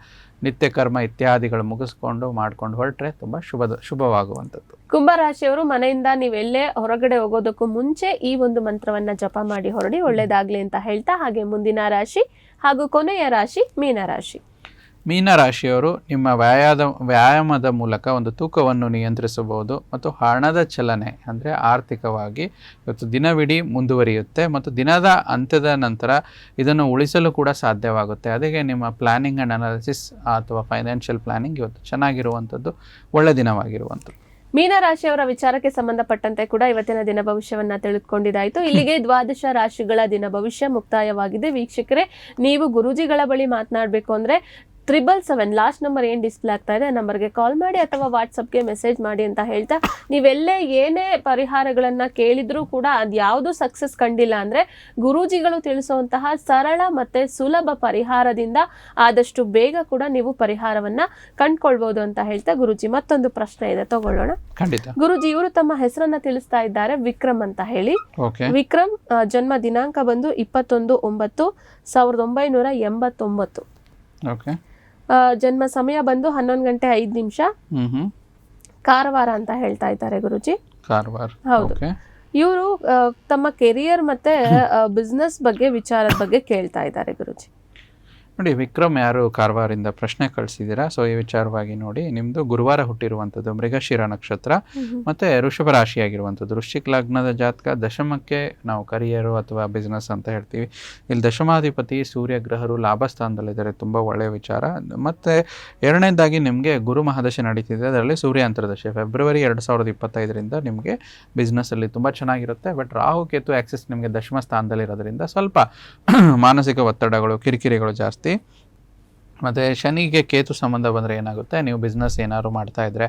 Speaker 2: ನಿತ್ಯ ಕರ್ಮ ಇತ್ಯಾದಿಗಳು ಮುಗಿಸ್ಕೊಂಡು ಮಾಡ್ಕೊಂಡು ಹೊರಟ್ರೆ ತುಂಬ ಶುಭದ, ಶುಭವಾಗುವಂಥದ್ದು.
Speaker 1: ಕುಂಭರಾಶಿಯವರು ಮನೆಯಿಂದ ನೀವೆಲ್ಲೇ ಹೊರಗಡೆ ಹೋಗೋದಕ್ಕೂ ಮುಂಚೆ ಈ ಒಂದು ಮಂತ್ರವನ್ನು ಜಪ ಮಾಡಿ ಹೊರಡಿ ಒಳ್ಳೆಯದಾಗಲಿ ಅಂತ ಹೇಳ್ತಾ ಹಾಗೆ ಮುಂದಿನ ರಾಶಿ ಹಾಗೂ ಕೊನೆಯ ರಾಶಿ ಮೀನರಾಶಿ
Speaker 2: ಮೀನ ರಾಶಿಯವರು ನಿಮ್ಮ ವ್ಯಾಯಾದ, ವ್ಯಾಯಾಮದ ಮೂಲಕ ಒಂದು ತೂಕವನ್ನು ನಿಯಂತ್ರಿಸಬಹುದು ಮತ್ತು ಹಣದ ಚಲನೆ ಅಂದರೆ ಆರ್ಥಿಕವಾಗಿ ಇವತ್ತು ದಿನವಿಡೀ ಮುಂದುವರಿಯುತ್ತೆ ಮತ್ತು ದಿನದ ಅಂತ್ಯದ ನಂತರ ಇದನ್ನು ಉಳಿಸಲು ಕೂಡ ಸಾಧ್ಯವಾಗುತ್ತೆ. ಅದಕ್ಕೆ ನಿಮ್ಮ ಪ್ಲಾನಿಂಗ್ ಆ್ಯಂಡ್ ಅನಾಲಿಸಿಸ್ ಅಥವಾ ಫೈನಾನ್ಷಿಯಲ್ ಪ್ಲಾನಿಂಗ್ ಇವತ್ತು ಚೆನ್ನಾಗಿರುವಂಥದ್ದು, ಒಳ್ಳೆ ದಿನವಾಗಿರುವಂಥದ್ದು.
Speaker 1: ಮೀನರಾಶಿಯವರ ವಿಚಾರಕ್ಕೆ ಸಂಬಂಧಪಟ್ಟಂತೆ ಕೂಡ ಇವತ್ತಿನ ದಿನ ಭವಿಷ್ಯವನ್ನ ತಿಳಿದುಕೊಂಡಿದ್ದಾಯಿತು. ಇಲ್ಲಿಗೆ ದ್ವಾದಶ ರಾಶಿಗಳ ದಿನ ಭವಿಷ್ಯ ಮುಕ್ತಾಯವಾಗಿದೆ. ವೀಕ್ಷಕರೇ, ನೀವು ಗುರುಜಿಗಳ ಬಳಿ ಮಾತನಾಡಬೇಕು ಅಂದ್ರೆ ತ್ರಿಬಲ್ ಸೆವೆನ್ ಲಾಸ್ಟ್ ನಂಬರ್ ಏನು ಡಿಸ್ಪ್ಲೇ ಆಗ್ತಾ ಇದೆ? ನಂಬರ್ಗೆ ಕಾಲ್ ಮಾಡಿ ಅಥವಾ ವಾಟ್ಸಪ್ಗೆ ಮೆಸೇಜ್ ಮಾಡಿ ಅಂತ ಹೇಳ್ತಾ ನೀವೆಲ್ಲೇ ಏನೇ ಪರಿಹಾರಗಳನ್ನು ಕೇಳಿದ್ರೂ ಕೂಡ ಅದು ಯಾವುದು ಸಕ್ಸಸ್ ಕಂಡಿಲ್ಲ ಅಂದ್ರೆ ಗುರೂಜಿಗಳು ತಿಳಿಸುವಂತಹ ಸರಳ ಮತ್ತೆ ಸುಲಭ ಪರಿಹಾರದಿಂದ ಆದಷ್ಟು ಬೇಗ ಕೂಡ ನೀವು ಪರಿಹಾರವನ್ನ ಕಂಡ್ಕೊಳ್ಬೋದು ಅಂತ ಹೇಳ್ತಾ ಗುರುಜಿ. ಮತ್ತೊಂದು ಪ್ರಶ್ನೆ ಇದೆ ತಗೊಳ್ಳೋಣ. ಗುರುಜಿ ಇವರು ತಮ್ಮ ಹೆಸರನ್ನ ತಿಳಿಸ್ತಾ ಇದ್ದಾರೆ ವಿಕ್ರಮ್ ಅಂತ ಹೇಳಿ. ವಿಕ್ರಮ್ ಜನ್ಮ ದಿನಾಂಕ ಬಂದು ಇಪ್ಪತ್ತೊಂದು ಒಂಬತ್ತು ಸಾವಿರದ ಒಂಬೈನೂರ ಎಂಬತ್ತೊಂಬತ್ತು. ಜನ್ಮ ಸಮಯ ಬಂದು ಹನ್ನೊಂದು ಗಂಟೆ ಐದು ನಿಮಿಷ. ಕಾರವಾರ ಅಂತ ಹೇಳ್ತಾ ಇದ್ದಾರೆ ಗುರುಜಿ.
Speaker 2: ಕಾರವಾರ.
Speaker 1: ಹೌದು. ಇವರು ತಮ್ಮ ಕೆರಿಯರ್ ಮತ್ತೆ ಬಿಸ್ನೆಸ್ ಬಗ್ಗೆ ವಿಚಾರದ ಬಗ್ಗೆ ಕೇಳ್ತಾ ಇದ್ದಾರೆ ಗುರುಜಿ.
Speaker 2: ನೋಡಿ ವಿಕ್ರಮ್ ಯಾರು ಕಾರವಾರಿಂದ ಪ್ರಶ್ನೆ ಕಳಿಸಿದ್ದೀರಾ? ಸೊ ಈ ವಿಚಾರವಾಗಿ ನೋಡಿ ನಿಮ್ಮದು ಗುರುವಾರ ಹುಟ್ಟಿರುವಂಥದ್ದು ಮೃಗಶಿರ ನಕ್ಷತ್ರ ಮತ್ತು ಋಷಭ ರಾಶಿಯಾಗಿರುವಂಥದ್ದು. ವೃಶ್ಚಿಕ ಲಗ್ನದ ಜಾತಕ ದಶಮಕ್ಕೆ ನಾವು ಕರಿಯರು ಅಥವಾ ಬಿಸ್ನೆಸ್ ಅಂತ ಹೇಳ್ತೀವಿ. ಇಲ್ಲಿ ದಶಮಾಧಿಪತಿ ಸೂರ್ಯ ಗ್ರಹರು ಲಾಭ ಸ್ಥಾನದಲ್ಲಿದ್ದಾರೆ ತುಂಬ ಒಳ್ಳೆಯ ವಿಚಾರ. ಮತ್ತು ಎರಡನೇದಾಗಿ ನಿಮಗೆ ಗುರು ಮಹಾದಶೆ ನಡೀತಿದೆ. ಅದರಲ್ಲಿ ಸೂರ್ಯ ಅಂತರ್ದಶೆ. ಫೆಬ್ರವರಿ ಎರಡು ಸಾವಿರದ ಇಪ್ಪತ್ತೈದರಿಂದ ನಿಮಗೆ ಬಿಸ್ನೆಸ್ಸಲ್ಲಿ ತುಂಬ ಚೆನ್ನಾಗಿರುತ್ತೆ. ಬಟ್ ರಾಹು ಕೇತು ಆಕ್ಸಿಸ್ ನಿಮಗೆ ದಶಮ ಸ್ಥಾನದಲ್ಲಿರೋದ್ರಿಂದ ಸ್ವಲ್ಪ ಮಾನಸಿಕ ಒತ್ತಡಗಳು ಕಿರಿಕಿರಿಗಳು ಜಾಸ್ತಿ. ಮತ್ತು ಶನಿಗೆ ಕೇತು ಸಂಬಂಧ ಬಂದರೆ ಏನಾಗುತ್ತೆ? ನೀವು ಬಿಸ್ನೆಸ್ ಏನಾದ್ರು ಮಾಡ್ತಾ ಇದ್ದರೆ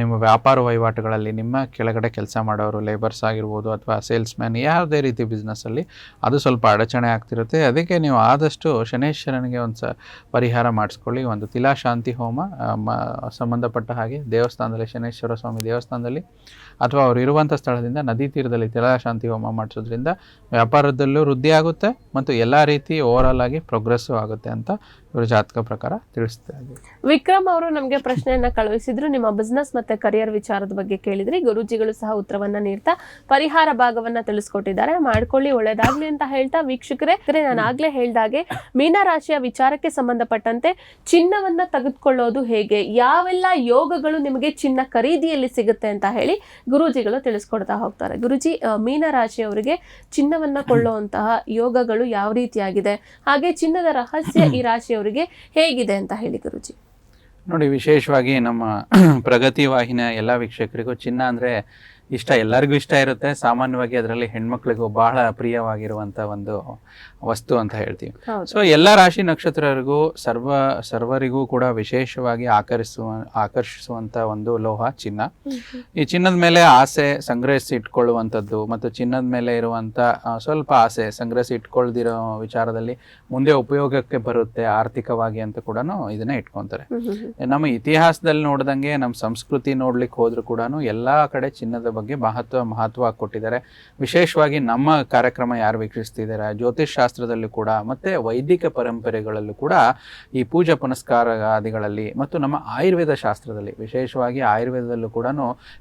Speaker 2: ನಿಮ್ಮ ವ್ಯಾಪಾರ ವಹಿವಾಟುಗಳಲ್ಲಿ ನಿಮ್ಮ ಕೆಳಗಡೆ ಕೆಲಸ ಮಾಡೋರು ಲೇಬರ್ಸ್ ಆಗಿರ್ಬೋದು ಅಥವಾ ಸೇಲ್ಸ್ಮ್ಯಾನ್ ಯಾವುದೇ ರೀತಿ ಬಿಸ್ನೆಸ್ಸಲ್ಲಿ ಅದು ಸ್ವಲ್ಪ ಅಡಚಣೆ ಆಗ್ತಿರುತ್ತೆ. ಅದಕ್ಕೆ ನೀವು ಆದಷ್ಟು ಶನೇಶ್ವರನಿಗೆ ಒಂದು ಸ, ಪರಿಹಾರ ಮಾಡಿಸ್ಕೊಳ್ಳಿ. ಒಂದು ತಿಲಾಶಾಂತಿ ಹೋಮ ಸಂಬಂಧಪಟ್ಟ ಹಾಗೆ ದೇವಸ್ಥಾನದಲ್ಲಿ, ಶನೇಶ್ವರ ಸ್ವಾಮಿ ದೇವಸ್ಥಾನದಲ್ಲಿ. ಅಥವಾ ಅವರು ಇರುವಂಥ ಸ್ಥಳದಿಂದ ನದಿ ತೀರದಲ್ಲಿ ತಿಲಾಶಾಂತಿ ಹೋಮ ಮಾಡಿಸೋದ್ರಿಂದ ವ್ಯಾಪಾರದಲ್ಲೂ ವೃದ್ಧಿ ಆಗುತ್ತೆ ಮತ್ತು ಎಲ್ಲ ರೀತಿ ಓವರಾಲ್ ಆಗಿ ಪ್ರೋಗ್ರೆಸ್ ಆಗುತ್ತೆ ಅಂತ ಇವರು ಜಾತಕ ಪ್ರಕಾರ ತಿಳಿಸ್ತಾ
Speaker 1: ವಿಕ್ರಮ್ ಅವರು ನಮಗೆ ಪ್ರಶ್ನೆಯನ್ನ ಕಳುಹಿಸಿದ್ರು. ನಿಮ್ಮ ಬಿಸ್ನೆಸ್ ಮತ್ತೆ ಕರಿಯರ್ ವಿಚಾರದ ಬಗ್ಗೆ ಕೇಳಿದ್ರಿ. ಗುರುಜಿಗಳು ಸಹ ಉತ್ತರವನ್ನ ನೀಡ್ತಾ ಪರಿಹಾರ ಭಾಗವನ್ನ ತಿಳಿಸ್ಕೊಟ್ಟಿದ್ದಾರೆ. ಮಾಡ್ಕೊಳ್ಳಿ, ಒಳ್ಳೇದಾಗ್ಲಿ ಅಂತ ಹೇಳ್ತಾ ವೀಕ್ಷಕರೇ ನಾನು ಆಗ್ಲೇ ಹೇಳ್ದಾಗೆ ಮೀನರಾಶಿಯ ವಿಚಾರಕ್ಕೆ ಸಂಬಂಧಪಟ್ಟಂತೆ ಚಿನ್ನವನ್ನ ತೆಗೆದುಕೊಳ್ಳೋದು ಹೇಗೆ? ಯಾವೆಲ್ಲ ಯೋಗಗಳು ನಿಮಗೆ ಚಿನ್ನ ಖರೀದಿಯಲ್ಲಿ ಸಿಗುತ್ತೆ ಅಂತ ಹೇಳಿ ಗುರೂಜಿಗಳು ತಿಳಿಸ್ಕೊಡ್ತಾ ಹೋಗ್ತಾರೆ. ಗುರುಜಿ ಮೀನರಾಶಿಯವರಿಗೆ ಚಿನ್ನವನ್ನ ಕೊಳ್ಳುವಂತಹ ಯೋಗಗಳು ಯಾವ ರೀತಿಯಾಗಿದೆ? ಹಾಗೆ ಚಿನ್ನದ ರಹಸ್ಯ ಈ ರಾಶಿಯವರಿಗೆ ಹೇಗಿದೆ ಅಂತ ಹೇಳಿ ಗುರುಜಿ.
Speaker 2: ನೋಡಿ, ವಿಶೇಷವಾಗಿ ನಮ್ಮ ಪ್ರಗತಿ ವಾಹಿನಿಯ ಎಲ್ಲ ವೀಕ್ಷಕರಿಗೂ ಚಿನ್ನ ಅಂದರೆ ಇಷ್ಟ ಎಲ್ಲರಿಗೂ ಇಷ್ಟ ಇರುತ್ತೆ. ಸಾಮಾನ್ಯವಾಗಿ ಅದರಲ್ಲಿ ಹೆಣ್ಮಕ್ಳಿಗೂ ಬಹಳ ಪ್ರಿಯವಾಗಿರುವಂತ ಒಂದು ವಸ್ತು ಅಂತ ಹೇಳ್ತೀವಿ. ಸೊ ಎಲ್ಲ ರಾಶಿ ನಕ್ಷತ್ರರಿಗೂ ಸರ್ವ ಸರ್ವರಿಗೂ ಕೂಡ ವಿಶೇಷವಾಗಿ ಆಕರ್ಷಿಸುವ ಆಕರ್ಷಿಸುವಂತ ಒಂದು ಲೋಹ ಚಿನ್ನ. ಈ ಚಿನ್ನದ ಮೇಲೆ ಆಸೆ ಸಂಗ್ರಹಿಸಿ ಇಟ್ಕೊಳ್ಳುವಂಥದ್ದು ಮತ್ತು ಚಿನ್ನದ ಮೇಲೆ ಇರುವಂತ ಸ್ವಲ್ಪ ಆಸೆ ಸಂಗ್ರಹಿಸಿ ಇಟ್ಕೊಳ್ದಿರೋ ವಿಚಾರದಲ್ಲಿ ಮುಂದೆ ಉಪಯೋಗಕ್ಕೆ ಬರುತ್ತೆ ಆರ್ಥಿಕವಾಗಿ ಅಂತ ಕೂಡ ಇದನ್ನ ಇಟ್ಕೊತಾರೆ. ನಮ್ಮ ಇತಿಹಾಸದಲ್ಲಿ ನೋಡ್ದಂಗೆ ನಮ್ಮ ಸಂಸ್ಕೃತಿ ನೋಡ್ಲಿಕ್ಕೆ ಹೋದ್ರು ಕೂಡ ಎಲ್ಲಾ ಕಡೆ ಚಿನ್ನದ ಬಗ್ಗೆ ಮಹತ್ವ ಮಹತ್ವ ಕೊಟ್ಟಿದ್ದಾರೆ. ವಿಶೇಷವಾಗಿ ನಮ್ಮ ಕಾರ್ಯಕ್ರಮ ಯಾರು ವೀಕ್ಷಿಸ್ತಿದ್ದಾರೆ? ಜ್ಯೋತಿಷ್ ಶಾಸ್ತ್ರದಲ್ಲೂ ಕೂಡ ಮತ್ತೆ ವೈದಿಕ ಪರಂಪರೆಗಳಲ್ಲೂ ಕೂಡ ಈ ಪೂಜಾ ಪುನಸ್ಕಾರ ಆದಿಗಳಲ್ಲಿ ಮತ್ತು ನಮ್ಮ ಆಯುರ್ವೇದ ಶಾಸ್ತ್ರದಲ್ಲಿ ವಿಶೇಷವಾಗಿ ಆಯುರ್ವೇದದಲ್ಲೂ ಕೂಡ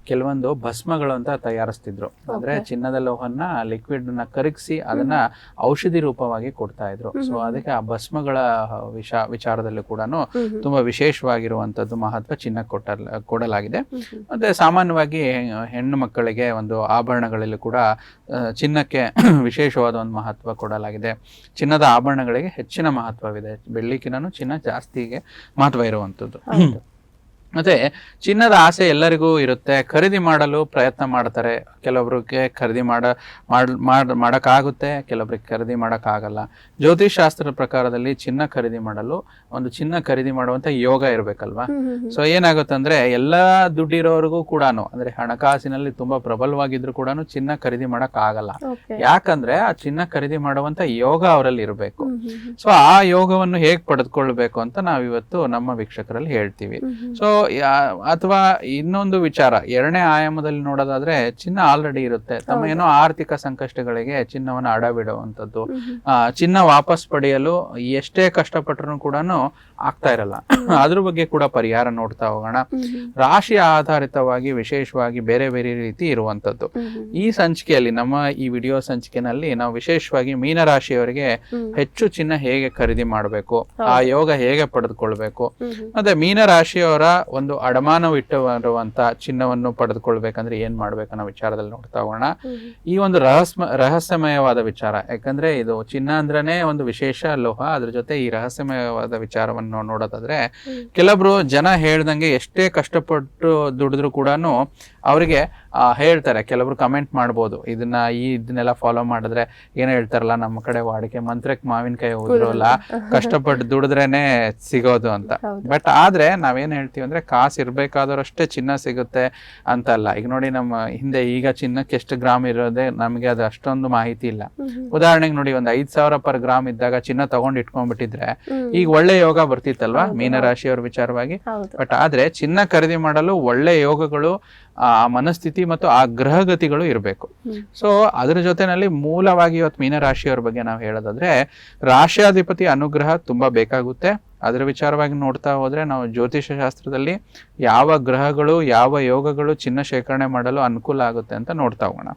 Speaker 2: ಕೆಲವೊಂದು ಭಸ್ಮಗಳು ಅಂತ ತಯಾರಿಸ್ತಿದ್ರು. ಅಂದ್ರೆ ಚಿನ್ನದ ಲೋಹನ್ನ ಲಿಕ್ವಿಡ್ನ ಕರಗಿಸಿ ಅದನ್ನ ಔಷಧಿ ರೂಪವಾಗಿ ಕೊಡ್ತಾ ಇದ್ರು. ಸೊ ಅದಕ್ಕೆ ಆ ಭಸ್ಮಗಳ ವಿಷ ವಿಚಾರದಲ್ಲೂ ಕೂಡ. ತುಂಬಾ ವಿಶೇಷವಾಗಿರುವಂತದ್ದು ಮಹತ್ವ ಚಿನ್ನ ಕೊಟ್ಟ ಕೊಡಲಾಗಿದೆ. ಮತ್ತೆ ಸಾಮಾನ್ಯವಾಗಿ ಹೆಣ್ಣು ಮಕ್ಕಳಿಗೆ ಒಂದು ಆಭರಣಗಳಲ್ಲಿ ಕೂಡ ಚಿನ್ನಕ್ಕೆ ವಿಶೇಷವಾದ ಒಂದು ಮಹತ್ವ ಕೊಡಲಾಗಿದೆ. ಚಿನ್ನದ ಆಭರಣಗಳಿಗೆ ಹೆಚ್ಚಿನ ಮಹತ್ವವಿದೆ. ಬೆಳ್ಳಿಕಿನೂ ಚಿನ್ನ ಜಾಸ್ತಿಗೆ ಮಹತ್ವ ಇರುವಂಥದ್ದು. ಮತ್ತೆ ಚಿನ್ನದ ಆಸೆ ಎಲ್ಲರಿಗೂ ಇರುತ್ತೆ. ಖರೀದಿ ಮಾಡಲು ಪ್ರಯತ್ನ ಮಾಡ್ತಾರೆ. ಕೆಲವೊಬ್ರಿಗೆ ಖರೀದಿ ಮಾಡ ಮಾಡ್- ಮಾಡಕ್ಕಾಗುತ್ತೆ ಕೆಲವೊಬ್ರಿಗೆ ಖರೀದಿ ಮಾಡೋಕ್ಕಾಗಲ್ಲ. ಜ್ಯೋತಿಷ್ ಶಾಸ್ತ್ರದ ಪ್ರಕಾರದಲ್ಲಿ ಚಿನ್ನ ಖರೀದಿ ಮಾಡಲು ಒಂದು ಚಿನ್ನ ಖರೀದಿ ಮಾಡುವಂತ ಯೋಗ ಇರಬೇಕಲ್ವಾ? ಸೊ ಏನಾಗುತ್ತಂದ್ರೆ ಎಲ್ಲ ದುಡ್ಡಿರೋರಿಗೂ ಕೂಡ ಅಂದ್ರೆ ಹಣಕಾಸಿನಲ್ಲಿ ತುಂಬಾ ಪ್ರಬಲವಾಗಿದ್ರು ಕೂಡ ಚಿನ್ನ ಖರೀದಿ ಮಾಡಕ್ ಆಗಲ್ಲ ಯಾಕಂದ್ರೆ ಆ ಚಿನ್ನ ಖರೀದಿ ಮಾಡುವಂತ ಯೋಗ ಅವರಲ್ಲಿ ಇರಬೇಕು. ಸೊ ಆ ಯೋಗವನ್ನು ಹೇಗ್ ಪಡೆದುಕೊಳ್ಬೇಕು ಅಂತ ನಾವಿವತ್ತು ನಮ್ಮ ವೀಕ್ಷಕರಲ್ಲಿ ಹೇಳ್ತೀವಿ. ಸೊ ಅಥವಾ ಇನ್ನೊಂದು ವಿಚಾರ ಎರಡನೇ ಆಯಾಮದಲ್ಲಿ ನೋಡೋದಾದ್ರೆ ಚಿನ್ನ ಆಲ್ರೆಡಿ ಇರುತ್ತೆ. ತಮ್ಮ. ಏನೋ ಆರ್ಥಿಕ ಸಂಕಷ್ಟಗಳಿಗೆ ಚಿನ್ನವನ್ನು ಅಡವಿಡುವಂಥದ್ದು. ಆ, ಚಿನ್ನ ವಾಪಸ್ ಪಡೆಯಲು ಎಷ್ಟೇ ಕಷ್ಟಪಟ್ಟರು ಕೂಡ ಆಗ್ತಾ ಇರಲ್ಲ. ಅದ್ರ ಬಗ್ಗೆ ಕೂಡ ಪರಿಹಾರ ನೋಡ್ತಾ ಹೋಗೋಣ. ರಾಶಿ ಆಧಾರಿತವಾಗಿ ವಿಶೇಷವಾಗಿ ಬೇರೆ ಬೇರೆ ರೀತಿ ಇರುವಂತದ್ದು. ಈ ಸಂಚಿಕೆಯಲ್ಲಿ ನಮ್ಮ ಈ ವಿಡಿಯೋ ಸಂಚಿಕೆನಲ್ಲಿ ನಾವು ವಿಶೇಷವಾಗಿ ಮೀನರಾಶಿಯವರಿಗೆ ಹೆಚ್ಚು ಚಿನ್ನ ಹೇಗೆ ಖರೀದಿ ಮಾಡಬೇಕು ಆ ಯೋಗ ಹೇಗೆ ಪಡೆದುಕೊಳ್ಬೇಕು ಮತ್ತೆ ಮೀನರಾಶಿಯವರ ಒಂದು ಅಡಮಾನವಿಟ್ಟು ಬರುವಂತ ಚಿನ್ನವನ್ನು ಪಡೆದುಕೊಳ್ಬೇಕಂದ್ರೆ ಏನ್ ಮಾಡ್ಬೇಕು ಅನ್ನೋ ವಿಚಾರದಲ್ಲಿ ನೋಡ್ತಾ ಹೋಗೋಣ. ಈ ಒಂದು ರಹಸ್ಯ ರಹಸ್ಯಮಯವಾದ ವಿಚಾರ ಯಾಕಂದ್ರೆ ಇದು ಚಿನ್ನ ಅಂದ್ರನೇ ಒಂದು ವಿಶೇಷ ಲೋಹ ಅದ್ರ ಜೊತೆ ಈ ರಹಸ್ಯಮಯವಾದ ವಿಚಾರವನ್ನು ನೋಡೋದಾದ್ರೆ ಕೆಲವೊಬ್ರು ಜನ ಹೇಳ್ದಂಗೆ ಎಷ್ಟೇ ಕಷ್ಟಪಟ್ಟು ದುಡಿದ್ರು ಕೂಡ ಅವರಿಗೆ ಹೇಳ್ತಾರೆ. ಕೆಲವರು ಕಮೆಂಟ್ ಮಾಡ್ಬೋದು. ಇದನ್ನ ಈ ಇದನ್ನೆಲ್ಲ ಫಾಲೋ ಮಾಡಿದ್ರೆ ಏನೋ ಹೇಳ್ತಾರಲ್ಲ ನಮ್ಮ ಕಡೆ ವಾಡಿಕೆ ಮಂತ್ರಕ್ಕೆ ಮಾವಿನಕಾಯಿ ಹೋದ್ರಲ್ಲ ಕಷ್ಟಪಟ್ಟು ದುಡಿದ್ರೇನೆ ಸಿಗೋದು ಅಂತ. ಬಟ್ ಆದ್ರೆ ನಾವೇನ್ ಹೇಳ್ತೀವಿ ಅಂದ್ರೆ ಕಾಸು ಇರ್ಬೇಕಾದವರಷ್ಟೇ ಚಿನ್ನ ಸಿಗುತ್ತೆ ಅಂತಲ್ಲ. ಈಗ ನೋಡಿ ನಮ್ಮ ಹಿಂದೆ ಈಗ ಚಿನ್ನಕ್ಕೆ ಎಷ್ಟು ಗ್ರಾಮ್ ಇರೋದೇ ನಮಗೆ ಅದು ಅಷ್ಟೊಂದು ಮಾಹಿತಿ ಇಲ್ಲ. ಉದಾಹರಣೆಗೆ ನೋಡಿ ಒಂದ್ ಐದ್ ಸಾವಿರ ಪರ್ ಗ್ರಾಮ್ ಇದ್ದಾಗ ಚಿನ್ನ ತಗೊಂಡ್ ಇಟ್ಕೊಂಡ್ಬಿಟ್ಟಿದ್ರೆ ಈಗ ಒಳ್ಳೆ ಯೋಗ ಬರ್ತಿತ್ತಲ್ವಾ?
Speaker 1: ಮೀನ
Speaker 2: ಮೀನರಾಶಿಯವ್ರ ವಿಚಾರವಾಗಿ. ಬಟ್ ಆದ್ರೆ ಚಿನ್ನ ಖರೀದಿ ಮಾಡಲು ಒಳ್ಳೆ ಯೋಗಗಳು ಆ ಮನಸ್ಥಿತಿ ಮತ್ತು ಆ ಗ್ರಹಗತಿಗಳು ಇರಬೇಕು. ಸೊ ಅದರ ಜೊತೆನಲ್ಲಿ ಮೂಲವಾಗಿ ಇವತ್ತು ಮೀನರಾಶಿಯವ್ರ ಬಗ್ಗೆ ನಾವು ಹೇಳೋದಾದ್ರೆ ರಾಶಿಯಾಧಿಪತಿ ಅನುಗ್ರಹ ತುಂಬಾ ಬೇಕಾಗುತ್ತೆ. ಅದರ ವಿಚಾರವಾಗಿ ನೋಡ್ತಾ ಹೋದ್ರೆ ನಾವು ಜ್ಯೋತಿಷ ಶಾಸ್ತ್ರದಲ್ಲಿ ಯಾವ ಗ್ರಹಗಳು ಯಾವ ಯೋಗಗಳು ಚಿನ್ನ ಶೇಖರಣೆ ಮಾಡಲು ಅನುಕೂಲ ಆಗುತ್ತೆ ಅಂತ ನೋಡ್ತಾ ಹೋಗೋಣ.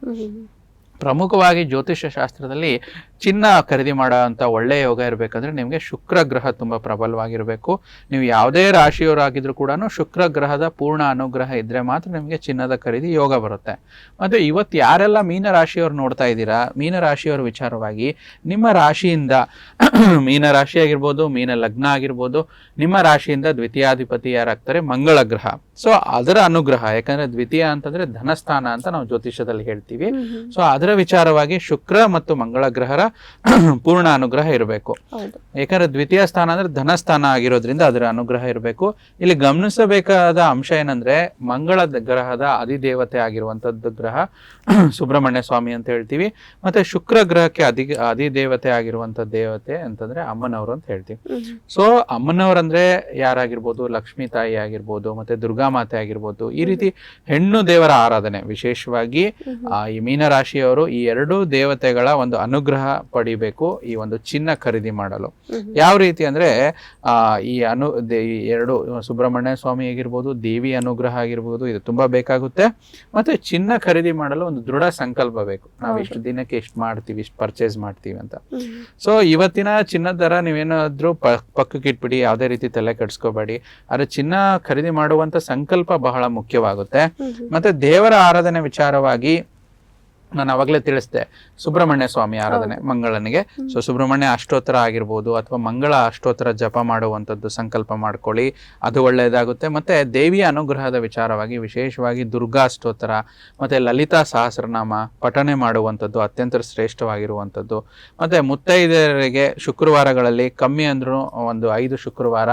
Speaker 2: ಪ್ರಮುಖವಾಗಿ ಜ್ಯೋತಿಷ್ಯ ಶಾಸ್ತ್ರದಲ್ಲಿ ಚಿನ್ನ ಖರೀದಿ ಅಂತ ಒಳ್ಳೆ ಯೋಗ ಇರಬೇಕಂದ್ರೆ ನಿಮಗೆ ಶುಕ್ರ ಗ್ರಹ ತುಂಬ ಪ್ರಬಲವಾಗಿರಬೇಕು. ನೀವು ಯಾವುದೇ ರಾಶಿಯವರಾಗಿದ್ರು ಕೂಡ ಶುಕ್ರ ಗ್ರಹದ ಪೂರ್ಣ ಅನುಗ್ರಹ ಇದ್ರೆ ಮಾತ್ರ ನಿಮಗೆ ಚಿನ್ನದ ಖರೀದಿ ಯೋಗ ಬರುತ್ತೆ. ಮತ್ತು ಇವತ್ತು ಯಾರೆಲ್ಲ ಮೀನ ರಾಶಿಯವ್ರು ನೋಡ್ತಾ ಇದ್ದೀರಾ ಮೀನ ರಾಶಿಯವರ ವಿಚಾರವಾಗಿ ನಿಮ್ಮ ರಾಶಿಯಿಂದ ಮೀನ ರಾಶಿ ಆಗಿರ್ಬೋದು ಮೀನ ಲಗ್ನ ಆಗಿರ್ಬೋದು ನಿಮ್ಮ ರಾಶಿಯಿಂದ ದ್ವಿತೀಯಾಧಿಪತಿ ಯಾರಾಗ್ತಾರೆ ಮಂಗಳ ಗ್ರಹ. ಸೊ ಅದರ ಅನುಗ್ರಹ ಯಾಕಂದ್ರೆ ದ್ವಿತೀಯ ಅಂತಂದ್ರೆ ಧನಸ್ಥಾನ ಅಂತ ನಾವು ಜ್ಯೋತಿಷ್ಯದಲ್ಲಿ ಹೇಳ್ತೀವಿ. ಸೊ ಅದರ ವಿಚಾರವಾಗಿ ಶುಕ್ರ ಮತ್ತು ಮಂಗಳ ಗ್ರಹರ ಪೂರ್ಣ ಅನುಗ್ರಹ ಇರಬೇಕು. ಯಾಕಂದ್ರೆ ದ್ವಿತೀಯ ಸ್ಥಾನ ಅಂದ್ರೆ ಧನಸ್ಥಾನ ಆಗಿರೋದ್ರಿಂದ ಅದರ ಅನುಗ್ರಹ ಇರಬೇಕು. ಇಲ್ಲಿ ಗಮನಿಸಬೇಕಾದ ಅಂಶ ಏನಂದ್ರೆ ಮಂಗಳ ಗ್ರಹದ ಅಧಿದೇವತೆ ಆಗಿರುವಂತದ್ದು ಗ್ರಹ. ಸುಬ್ರಹ್ಮಣ್ಯ ಸ್ವಾಮಿ ಅಂತ ಹೇಳ್ತೀವಿ. ಮತ್ತೆ ಶುಕ್ರ ಗ್ರಹಕ್ಕೆ ಅಧಿ ಅಧಿದೇವತೆ ಆಗಿರುವಂತ ದೇವತೆ ಅಂತಂದ್ರೆ ಅಮ್ಮನವರು ಅಂತ ಹೇಳ್ತೀವಿ. ಸೊ ಅಮ್ಮನವರಂದ್ರೆ ಯಾರಾಗಿರ್ಬೋದು? ಲಕ್ಷ್ಮೀ ತಾಯಿ ಆಗಿರ್ಬೋದು ಮತ್ತೆ ದುರ್ಗಾ ಮಾತೆ ಆಗಿರ್ಬೋದು. ಈ ರೀತಿ ಹೆಣ್ಣು ದೇವರ ಆರಾಧನೆ ವಿಶೇಷವಾಗಿ ಆ, ಈ ಮೀನರಾಶಿಯವರು ಈ ಎರಡು ದೇವತೆಗಳ ಒಂದು ಅನುಗ್ರಹ ಪಡಿಬೇಕು ಈ ಒಂದು ಚಿನ್ನ ಖರೀದಿ ಮಾಡಲು. ಯಾವ ರೀತಿ ಅಂದ್ರೆ ಆ ಈ ಅನು ಎರಡು ಸುಬ್ರಹ್ಮಣ್ಯ ಸ್ವಾಮಿ ಆಗಿರ್ಬೋದು ದೇವಿ ಅನುಗ್ರಹ ಆಗಿರ್ಬೋದು ಇದು ತುಂಬಾ ಬೇಕಾಗುತ್ತೆ. ಮತ್ತೆ ಚಿನ್ನ ಖರೀದಿ ಮಾಡಲು ಒಂದು ದೃಢ ಸಂಕಲ್ಪ ಬೇಕು. ನಾವು. ಇಷ್ಟು ದಿನಕ್ಕೆ ಇಷ್ಟು ಮಾಡ್ತೀವಿ ಇಷ್ಟು ಪರ್ಚೇಸ್ ಮಾಡ್ತೀವಿ ಅಂತ. ಸೊ ಇವತ್ತಿನ ಚಿನ್ನದ ದರ ನೀವೇನಾದ್ರೂ ಪಕ್ಕಕ್ಕೆ ಇಟ್ಬಿಡಿ ಯಾವುದೇ ರೀತಿ ತಲೆ ಕೆಡಿಸ್ಕೋಬೇಡಿ. ಆದ್ರೆ ಚಿನ್ನ ಖರೀದಿ ಮಾಡುವಂತ ಸಂಕಲ್ಪ ಬಹಳ ಮುಖ್ಯವಾಗುತ್ತೆ. ಮತ್ತೆ ದೇವರ ಆರಾಧನೆ ವಿಚಾರವಾಗಿ ನಾನು ಅವಾಗಲೇ ತಿಳಿಸ್ದೆ. ಸುಬ್ರಹ್ಮಣ್ಯ ಸ್ವಾಮಿ ಆರಾಧನೆ ಮಂಗಳನಿಗೆ. ಸೊ ಸುಬ್ರಹ್ಮಣ್ಯ ಅಷ್ಟೋತ್ತರ ಆಗಿರ್ಬೋದು ಅಥವಾ ಮಂಗಳ ಅಷ್ಟೋತ್ತರ ಜಪ ಮಾಡುವಂಥದ್ದು ಸಂಕಲ್ಪ ಮಾಡ್ಕೊಳ್ಳಿ. ಅದು ಒಳ್ಳೆಯದಾಗುತ್ತೆ. ಮತ್ತು ದೇವಿಯ ಅನುಗ್ರಹದ ವಿಚಾರವಾಗಿ ವಿಶೇಷವಾಗಿ ದುರ್ಗಾ ಅಷ್ಟೋತ್ತರ ಮತ್ತು ಲಲಿತಾ ಸಹಸ್ರನಾಮ ಪಠನೆ ಮಾಡುವಂಥದ್ದು ಅತ್ಯಂತ ಶ್ರೇಷ್ಠವಾಗಿರುವಂಥದ್ದು. ಮತ್ತು ಮುತ್ತೈದೆಯರಿಗೆ ಶುಕ್ರವಾರಗಳಲ್ಲಿ ಕಮ್ಮಿ ಅಂದ್ರೂ ಒಂದು ಐದು ಶುಕ್ರವಾರ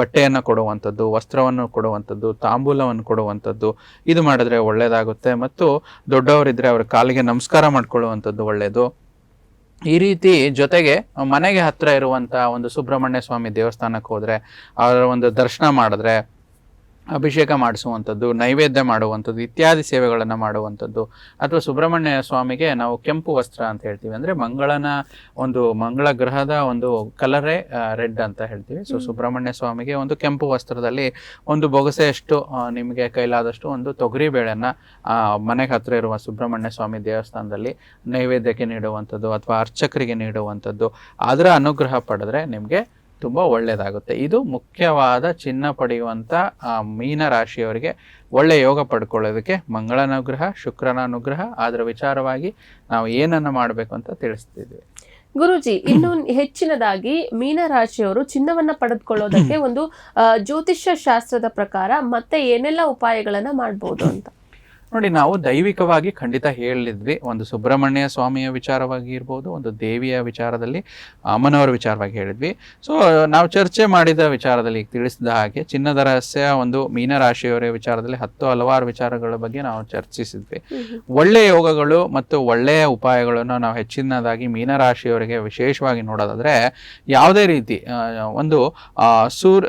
Speaker 2: ಬಟ್ಟೆಯನ್ನು ಕೊಡುವಂಥದ್ದು ವಸ್ತ್ರವನ್ನು ಕೊಡುವಂಥದ್ದು ತಾಂಬೂಲವನ್ನು ಕೊಡುವಂಥದ್ದು ಇದು ಮಾಡಿದ್ರೆ ಒಳ್ಳೆಯದಾಗುತ್ತೆ. ಮತ್ತು ದೊಡ್ಡವರಿದ್ದರೆ ಅವ್ರ ಕಾಲಿಗೆ ನಮಸ್ಕಾರ ಮಾಡ್ಕೊಳ್ಳುವಂಥದ್ದು ಒಳ್ಳೆಯದು ಈ ರೀತಿ ಜೊತೆಗೆ ಮನೆಗೆ ಹತ್ರ ಇರುವಂಥ ಒಂದು ಸುಬ್ರಹ್ಮಣ್ಯ ಸ್ವಾಮಿ ದೇವಸ್ಥಾನಕ್ಕೆ ಹೋದರೆ, ಅವರ ಒಂದು ದರ್ಶನ ಮಾಡಿದ್ರೆ ಅಭಿಷೇಕ ಮಾಡಿಸುವಂಥದ್ದು ನೈವೇದ್ಯ ಮಾಡುವಂಥದ್ದು ಇತ್ಯಾದಿ ಸೇವೆಗಳನ್ನು ಮಾಡುವಂಥದ್ದು ಅಥವಾ ಸುಬ್ರಹ್ಮಣ್ಯ ಸ್ವಾಮಿಗೆ ನಾವು ಕೆಂಪು ವಸ್ತ್ರ ಅಂತ ಹೇಳ್ತೀವಿ. ಅಂದರೆ ಮಂಗಳನ ಒಂದು ಮಂಗಳ ಗ್ರಹದ ಒಂದು ಕಲರೇ ರೆಡ್ ಅಂತ ಹೇಳ್ತೀವಿ. ಸೊ ಸುಬ್ರಹ್ಮಣ್ಯ ಸ್ವಾಮಿಗೆ ಒಂದು ಕೆಂಪು ವಸ್ತ್ರದಲ್ಲಿ ಒಂದು ಬೊಗಸೆಯಷ್ಟು ನಿಮಗೆ ಕೈಲಾದಷ್ಟು ಒಂದು ತೊಗರಿ ಬೇಳೆಯನ್ನು ಮನೆಗೆ ಹತ್ತಿರ ಇರುವ ಸುಬ್ರಹ್ಮಣ್ಯ ಸ್ವಾಮಿ ದೇವಸ್ಥಾನದಲ್ಲಿ ನೈವೇದ್ಯಕ್ಕೆ ನೀಡುವಂಥದ್ದು ಅಥವಾ ಅರ್ಚಕರಿಗೆ ನೀಡುವಂಥದ್ದು. ಅದರ ಅನುಗ್ರಹ ಪಡೆದ್ರೆ ನಿಮಗೆ ತುಂಬ ಒಳ್ಳೆಯದಾಗುತ್ತೆ ಇದು ಮುಖ್ಯವಾದ ಚಿನ್ನ ಪಡೆಯುವಂಥ ಮೀನ ರಾಶಿಯವರಿಗೆ ಒಳ್ಳೆ ಯೋಗ ಪಡ್ಕೊಳ್ಳೋದಕ್ಕೆ ಶುಕ್ರನ ಅನುಗ್ರಹ ಅದರ ವಿಚಾರವಾಗಿ ನಾವು ಏನನ್ನು ಮಾಡಬೇಕು ಅಂತ ತಿಳಿಸ್ತಿದ್ವಿ.
Speaker 1: ಗುರುಜಿ, ಇನ್ನು ಹೆಚ್ಚಿನದಾಗಿ ಮೀನರಾಶಿಯವರು ಚಿನ್ನವನ್ನ ಪಡೆದುಕೊಳ್ಳೋದಕ್ಕೆ ಒಂದು ಜ್ಯೋತಿಷ್ಯ ಶಾಸ್ತ್ರದ ಪ್ರಕಾರ ಮತ್ತೆ ಏನೆಲ್ಲ ಉಪಾಯಗಳನ್ನ ಮಾಡ್ಬೋದು ಅಂತ?
Speaker 2: ನೋಡಿ ನಾವು ದೈವಿಕವಾಗಿ ಖಂಡಿತ ಹೇಳಿದ್ವಿ. ಒಂದು ಸುಬ್ರಹ್ಮಣ್ಯ ಸ್ವಾಮಿಯ ವಿಚಾರವಾಗಿ ಇರ್ಬೋದು ಒಂದು ದೇವಿಯ ವಿಚಾರದಲ್ಲಿ ಅಮ್ಮನವರ ವಿಚಾರವಾಗಿ ಹೇಳಿದ್ವಿ. ಸೊ ನಾವು ಚರ್ಚೆ ಮಾಡಿದ ವಿಚಾರದಲ್ಲಿ ಈಗ ತಿಳಿಸಿದ ಹಾಗೆ ಚಿನ್ನದ ರಹಸ್ಯ ಒಂದು ಮೀನರಾಶಿಯವರ ವಿಚಾರದಲ್ಲಿ ಹತ್ತು ಹಲವಾರು ವಿಚಾರಗಳ ಬಗ್ಗೆ ನಾವು ಚರ್ಚಿಸಿದ್ವಿ. ಒಳ್ಳೆಯ ಯೋಗಗಳು ಮತ್ತು ಒಳ್ಳೆಯ ಉಪಾಯಗಳನ್ನು ನಾವು ಹೆಚ್ಚಿನದಾಗಿ ಮೀನರಾಶಿಯವರಿಗೆ ವಿಶೇಷವಾಗಿ ನೋಡೋದಾದ್ರೆ ಯಾವುದೇ ರೀತಿ ಒಂದು ಸೂರ್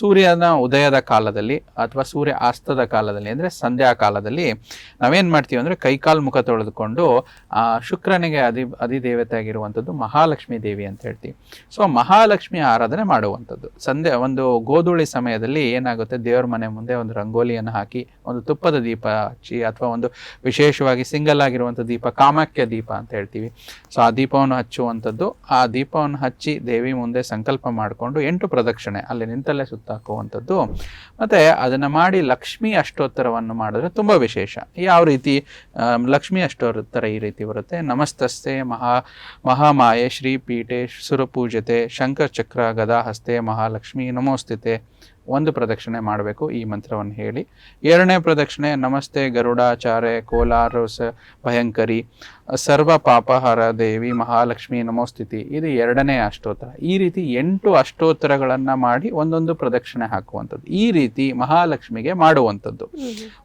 Speaker 2: ಸೂರ್ಯನ ಉದಯದ ಕಾಲದಲ್ಲಿ ಅಥವಾ ಸೂರ್ಯ ಅಸ್ತದ ಕಾಲದಲ್ಲಿ ಅಂದ್ರೆ ಸಂಧ್ಯಾ ಕಾಲದಲ್ಲಿ ನಾವೇನ್ ಮಾಡ್ತೀವಿ ಅಂದ್ರೆ ಕೈಕಾಲು ಮುಖ ತೊಳೆದುಕೊಂಡು, ಆ, ಶುಕ್ರನಿಗೆ ಅಧಿ ಅಧಿದೇವತೆ ಆಗಿರುವಂಥದ್ದು ಮಹಾಲಕ್ಷ್ಮೀ ದೇವಿ ಅಂತ ಹೇಳ್ತೀವಿ. ಸೊ ಮಹಾಲಕ್ಷ್ಮಿ ಆರಾಧನೆ ಮಾಡುವಂಥದ್ದು. ಸಂಧೆ ಒಂದು ಗೋಧೂಳಿ ಸಮಯದಲ್ಲಿ ಏನಾಗುತ್ತೆ? ದೇವರ ಮನೆ ಮುಂದೆ ಒಂದು ರಂಗೋಲಿಯನ್ನು ಹಾಕಿ, ಒಂದು ತುಪ್ಪದ ದೀಪ ಹಚ್ಚಿ, ಅಥವಾ ಒಂದು ವಿಶೇಷವಾಗಿ ಸಿಂಗಲ್ ಆಗಿರುವಂಥ ದೀಪ, ಕಾಮಾಖ್ಯ ದೀಪ ಅಂತ ಹೇಳ್ತೀವಿ. ಸೊ ಆ ದೀಪವನ್ನು ಹಚ್ಚುವಂಥದ್ದು, ಆ ದೀಪವನ್ನು ಹಚ್ಚಿ ದೇವಿ ಮುಂದೆ ಸಂಕಲ್ಪ ಮಾಡಿಕೊಂಡು ಎಂಟು ಪ್ರದಕ್ಷಿಣೆ, ಅಲ್ಲಿ ನಿಂತಲ್ಲೇ ಸುತ್ತಾಕುವಂಥದ್ದು. ಮತ್ತೆ ಅದನ್ನ ಮಾಡಿ ಲಕ್ಷ್ಮಿ ಅಷ್ಟೋತ್ತರವನ್ನು ಮಾಡಿದ್ರೆ ತುಂಬಾ ವಿಶೇಷ. ಯಾವ ರೀತಿ ಲಕ್ಷ್ಮೀ ಅಷ್ಟೋತ್ತರ ಈ ರೀತಿ ಬರುತ್ತೆ. ನಮಸ್ತಸ್ತೆ ಮಹಾ, ಮಹಾಮಾಯೆ ಶ್ರೀ ಪೀಠೆ ಸುರಪೂಜತೆ ಶಂಕರ್ ಚಕ್ರ ಗದಾ ಹಸ್ತೆ ಮಹಾಲಕ್ಷ್ಮಿ ನಮೋಸ್ತುತೆ. ಒಂದು ಪ್ರದಕ್ಷಿಣೆ ಮಾಡಬೇಕು ಈ ಮಂತ್ರವನ್ನು ಹೇಳಿ. ಎರಡನೇ ಪ್ರದಕ್ಷಿಣೆ ನಮಸ್ತೆ ಗರುಡಾಚಾರ್ಯ ಕೋಲಾರೋಸ ಭಯಂಕರಿ ಸರ್ವ ಪಾಪಹರ ದೇವಿ ಮಹಾಲಕ್ಷ್ಮಿ ನಮೋಸ್ಥಿತಿ. ಇದು ಎರಡನೇ ಅಷ್ಟೋತ್ತರ. ಈ ರೀತಿ ಎಂಟು ಅಷ್ಟೋತ್ತರಗಳನ್ನ ಮಾಡಿ ಒಂದೊಂದು ಪ್ರದಕ್ಷಿಣೆ ಹಾಕುವಂಥದ್ದು. ಈ ರೀತಿ ಮಹಾಲಕ್ಷ್ಮಿಗೆ ಮಾಡುವಂಥದ್ದು.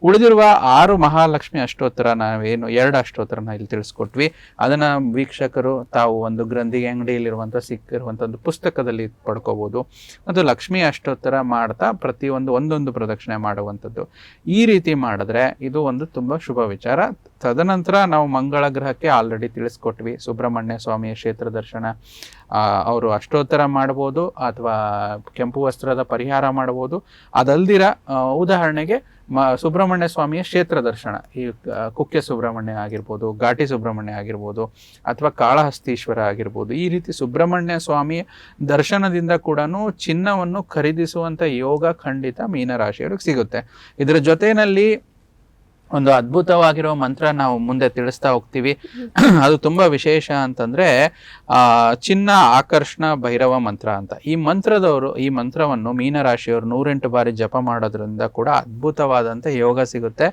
Speaker 2: ಉಳಿದಿರುವ ಆರು ಮಹಾಲಕ್ಷ್ಮಿ ಅಷ್ಟೋತ್ತರ ನಾವೇನು ಎರಡು ಅಷ್ಟೋತ್ತರನ ಇಲ್ಲಿ ತಿಳಿಸ್ಕೊಟ್ವಿ. ಅದನ್ನ ವೀಕ್ಷಕರು ತಾವು ಒಂದು ಗ್ರಂಥಿಗೆ ಅಂಗಡಿಯಲ್ಲಿರುವಂಥ ಸಿಕ್ಕಿರುವಂಥ ಒಂದು ಪುಸ್ತಕದಲ್ಲಿ ಪಡ್ಕೋಬೋದು. ಮತ್ತು ಲಕ್ಷ್ಮಿ ಅಷ್ಟೋತ್ತರ ಮಾಡ್ತಾ ಪ್ರತಿಯೊಂದು ಒಂದೊಂದು ಪ್ರದಕ್ಷಿಣೆ ಮಾಡುವಂಥದ್ದು. ಈ ರೀತಿ ಮಾಡಿದ್ರೆ ಇದು ಒಂದು ತುಂಬಾ ಶುಭ ವಿಚಾರ. ತದನಂತರ ನಾವು ಮಂಗಳ ಗ್ರಹಕ್ಕೆ ಆಲ್ರೆಡಿ ತಿಳಿಸ್ಕೊಟ್ವಿ. ಸುಬ್ರಹ್ಮಣ್ಯ ಸ್ವಾಮಿಯ ಕ್ಷೇತ್ರ ದರ್ಶನ ಅವರು ಅಷ್ಟೋತ್ತರ ಮಾಡ್ಬೋದು ಅಥವಾ ಕೆಂಪು ವಸ್ತ್ರದ ಪರಿಹಾರ ಮಾಡ್ಬೋದು. ಅದಲ್ದಿರ ಉದಾಹರಣೆಗೆ ಮ, ಸುಬ್ರಹ್ಮಣ್ಯ ಸ್ವಾಮಿಯ ಕ್ಷೇತ್ರ ದರ್ಶನ. ಈ ಕುಕ್ಕೆ ಸುಬ್ರಹ್ಮಣ್ಯ ಆಗಿರ್ಬೋದು, ಘಾಟಿ ಸುಬ್ರಹ್ಮಣ್ಯ ಆಗಿರ್ಬೋದು, ಅಥವಾ ಕಾಳಹಸ್ತೀಶ್ವರ ಆಗಿರ್ಬೋದು, ಈ ರೀತಿ ಸುಬ್ರಹ್ಮಣ್ಯ ಸ್ವಾಮಿ ದರ್ಶನದಿಂದ ಕೂಡ ಚಿನ್ನವನ್ನು ಖರೀದಿಸುವಂಥ ಯೋಗ ಖಂಡಿತ ಮೀನರಾಶಿಯವ್ರಿಗೆ ಸಿಗುತ್ತೆ. ಇದರ ಜೊತೆಯಲ್ಲಿ ಒಂದು ಅದ್ಭುತವಾಗಿರೋ ಮಂತ್ರ ನಾವು ಮುಂದೆ ತಿಳಿಸ್ತಾ ಹೋಗ್ತೀವಿ. ಅದು ತುಂಬಾ ವಿಶೇಷ ಅಂತಂದ್ರೆ ಆ ಚಿನ್ನ ಆಕರ್ಷಣ ಭೈರವ ಮಂತ್ರ ಅಂತ. ಈ ಮಂತ್ರದವರು ಈ ಮಂತ್ರವನ್ನು ಮೀನರಾಶಿಯವರು ನೂರೆಂಟು ಬಾರಿ ಜಪ ಮಾಡೋದ್ರಿಂದ ಕೂಡ ಅದ್ಭುತವಾದಂತ ಯೋಗ ಸಿಗುತ್ತೆ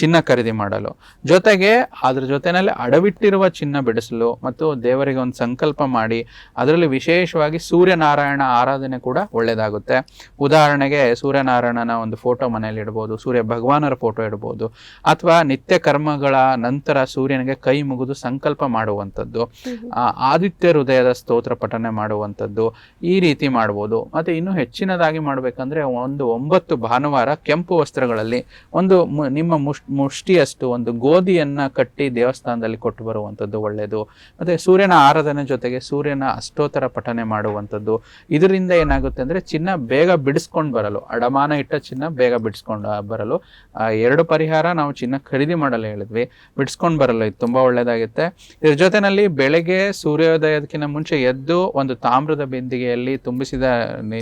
Speaker 2: ಚಿನ್ನ ಖರೀದಿ ಮಾಡಲು. ಜೊತೆಗೆ ಅದ್ರ ಜೊತೆನಲ್ಲಿ ಅಡವಿಟ್ಟಿರುವ ಚಿನ್ನ ಬಿಡಿಸಲು ಮತ್ತು ದೇವರಿಗೆ ಒಂದು ಸಂಕಲ್ಪ ಮಾಡಿ ಅದರಲ್ಲಿ ವಿಶೇಷವಾಗಿ ಸೂರ್ಯನಾರಾಯಣ ಆರಾಧನೆ ಕೂಡ ಒಳ್ಳೆಯದಾಗುತ್ತೆ. ಉದಾಹರಣೆಗೆ ಸೂರ್ಯನಾರಾಯಣನ ಒಂದು ಫೋಟೋ ಮನೆಯಲ್ಲಿ ಇಡ್ಬೋದು ಸೂರ್ಯ ಭಗವಾನರ ಫೋಟೋ ಇಡ್ಬೋದು. ಅಥವಾ ನಿತ್ಯ ಕರ್ಮಗಳ ನಂತರ ಸೂರ್ಯನಿಗೆ ಕೈ ಮುಗಿದು ಸಂಕಲ್ಪ ಮಾಡುವಂಥದ್ದು ಆದಿತ್ಯ ಹೃದಯದ ಸ್ತೋತ್ರ ಪಠನೆ ಮಾಡುವಂಥದ್ದು ಈ ರೀತಿ ಮಾಡ್ಬೋದು. ಮತ್ತು ಇನ್ನೂ ಹೆಚ್ಚಿನದಾಗಿ ಮಾಡಬೇಕಂದ್ರೆ ಒಂದು ಒಂಬತ್ತು ಭಾನುವಾರ ಕೆಂಪು ವಸ್ತ್ರಗಳಲ್ಲಿ ಒಂದು ನಿಮ್ಮ ಮುಷ್ ಮುಷ್ಟಿಯಷ್ಟು ಒಂದು ಗೋಧಿಯನ್ನು ಕಟ್ಟಿ ದೇವಸ್ಥಾನದಲ್ಲಿ ಕೊಟ್ಟು ಬರುವಂಥದ್ದು ಒಳ್ಳೆಯದು. ಮತ್ತು ಸೂರ್ಯನ ಆರಾಧನೆ ಜೊತೆಗೆ ಸೂರ್ಯನ ಅಷ್ಟೋತ್ತರ ಪಠನೆ ಮಾಡುವಂಥದ್ದು. ಇದರಿಂದ ಏನಾಗುತ್ತೆ ಅಂದರೆ ಚಿನ್ನ ಬೇಗ ಬಿಡಿಸ್ಕೊಂಡು ಬರಲು ಅಡಮಾನ ಇಟ್ಟ ಚಿನ್ನ ಬೇಗ ಬಿಡಿಸ್ಕೊಂಡು ಬರಲು ಎರಡು ಪರಿಹಾರ ನಾವು ಚಿನ್ನ ಖರೀದಿ ಮಾಡಲ್ಲ ಹೇಳಿದ್ವಿ. ಬಿಡಿಸ್ಕೊಂಡು ಬರಲ್ಲ, ಇದು ತುಂಬಾ ಒಳ್ಳೆಯದಾಗುತ್ತೆ ಇದ್ರ ಜೊತೆನಲ್ಲಿ ಬೆಳಗ್ಗೆ ಸೂರ್ಯೋದಯಕ್ಕಿಂತ ಮುಂಚೆ ಎದ್ದು ಒಂದು ತಾಮ್ರದ ಬಿಂದಿಗೆಯಲ್ಲಿ ತುಂಬಿಸಿದ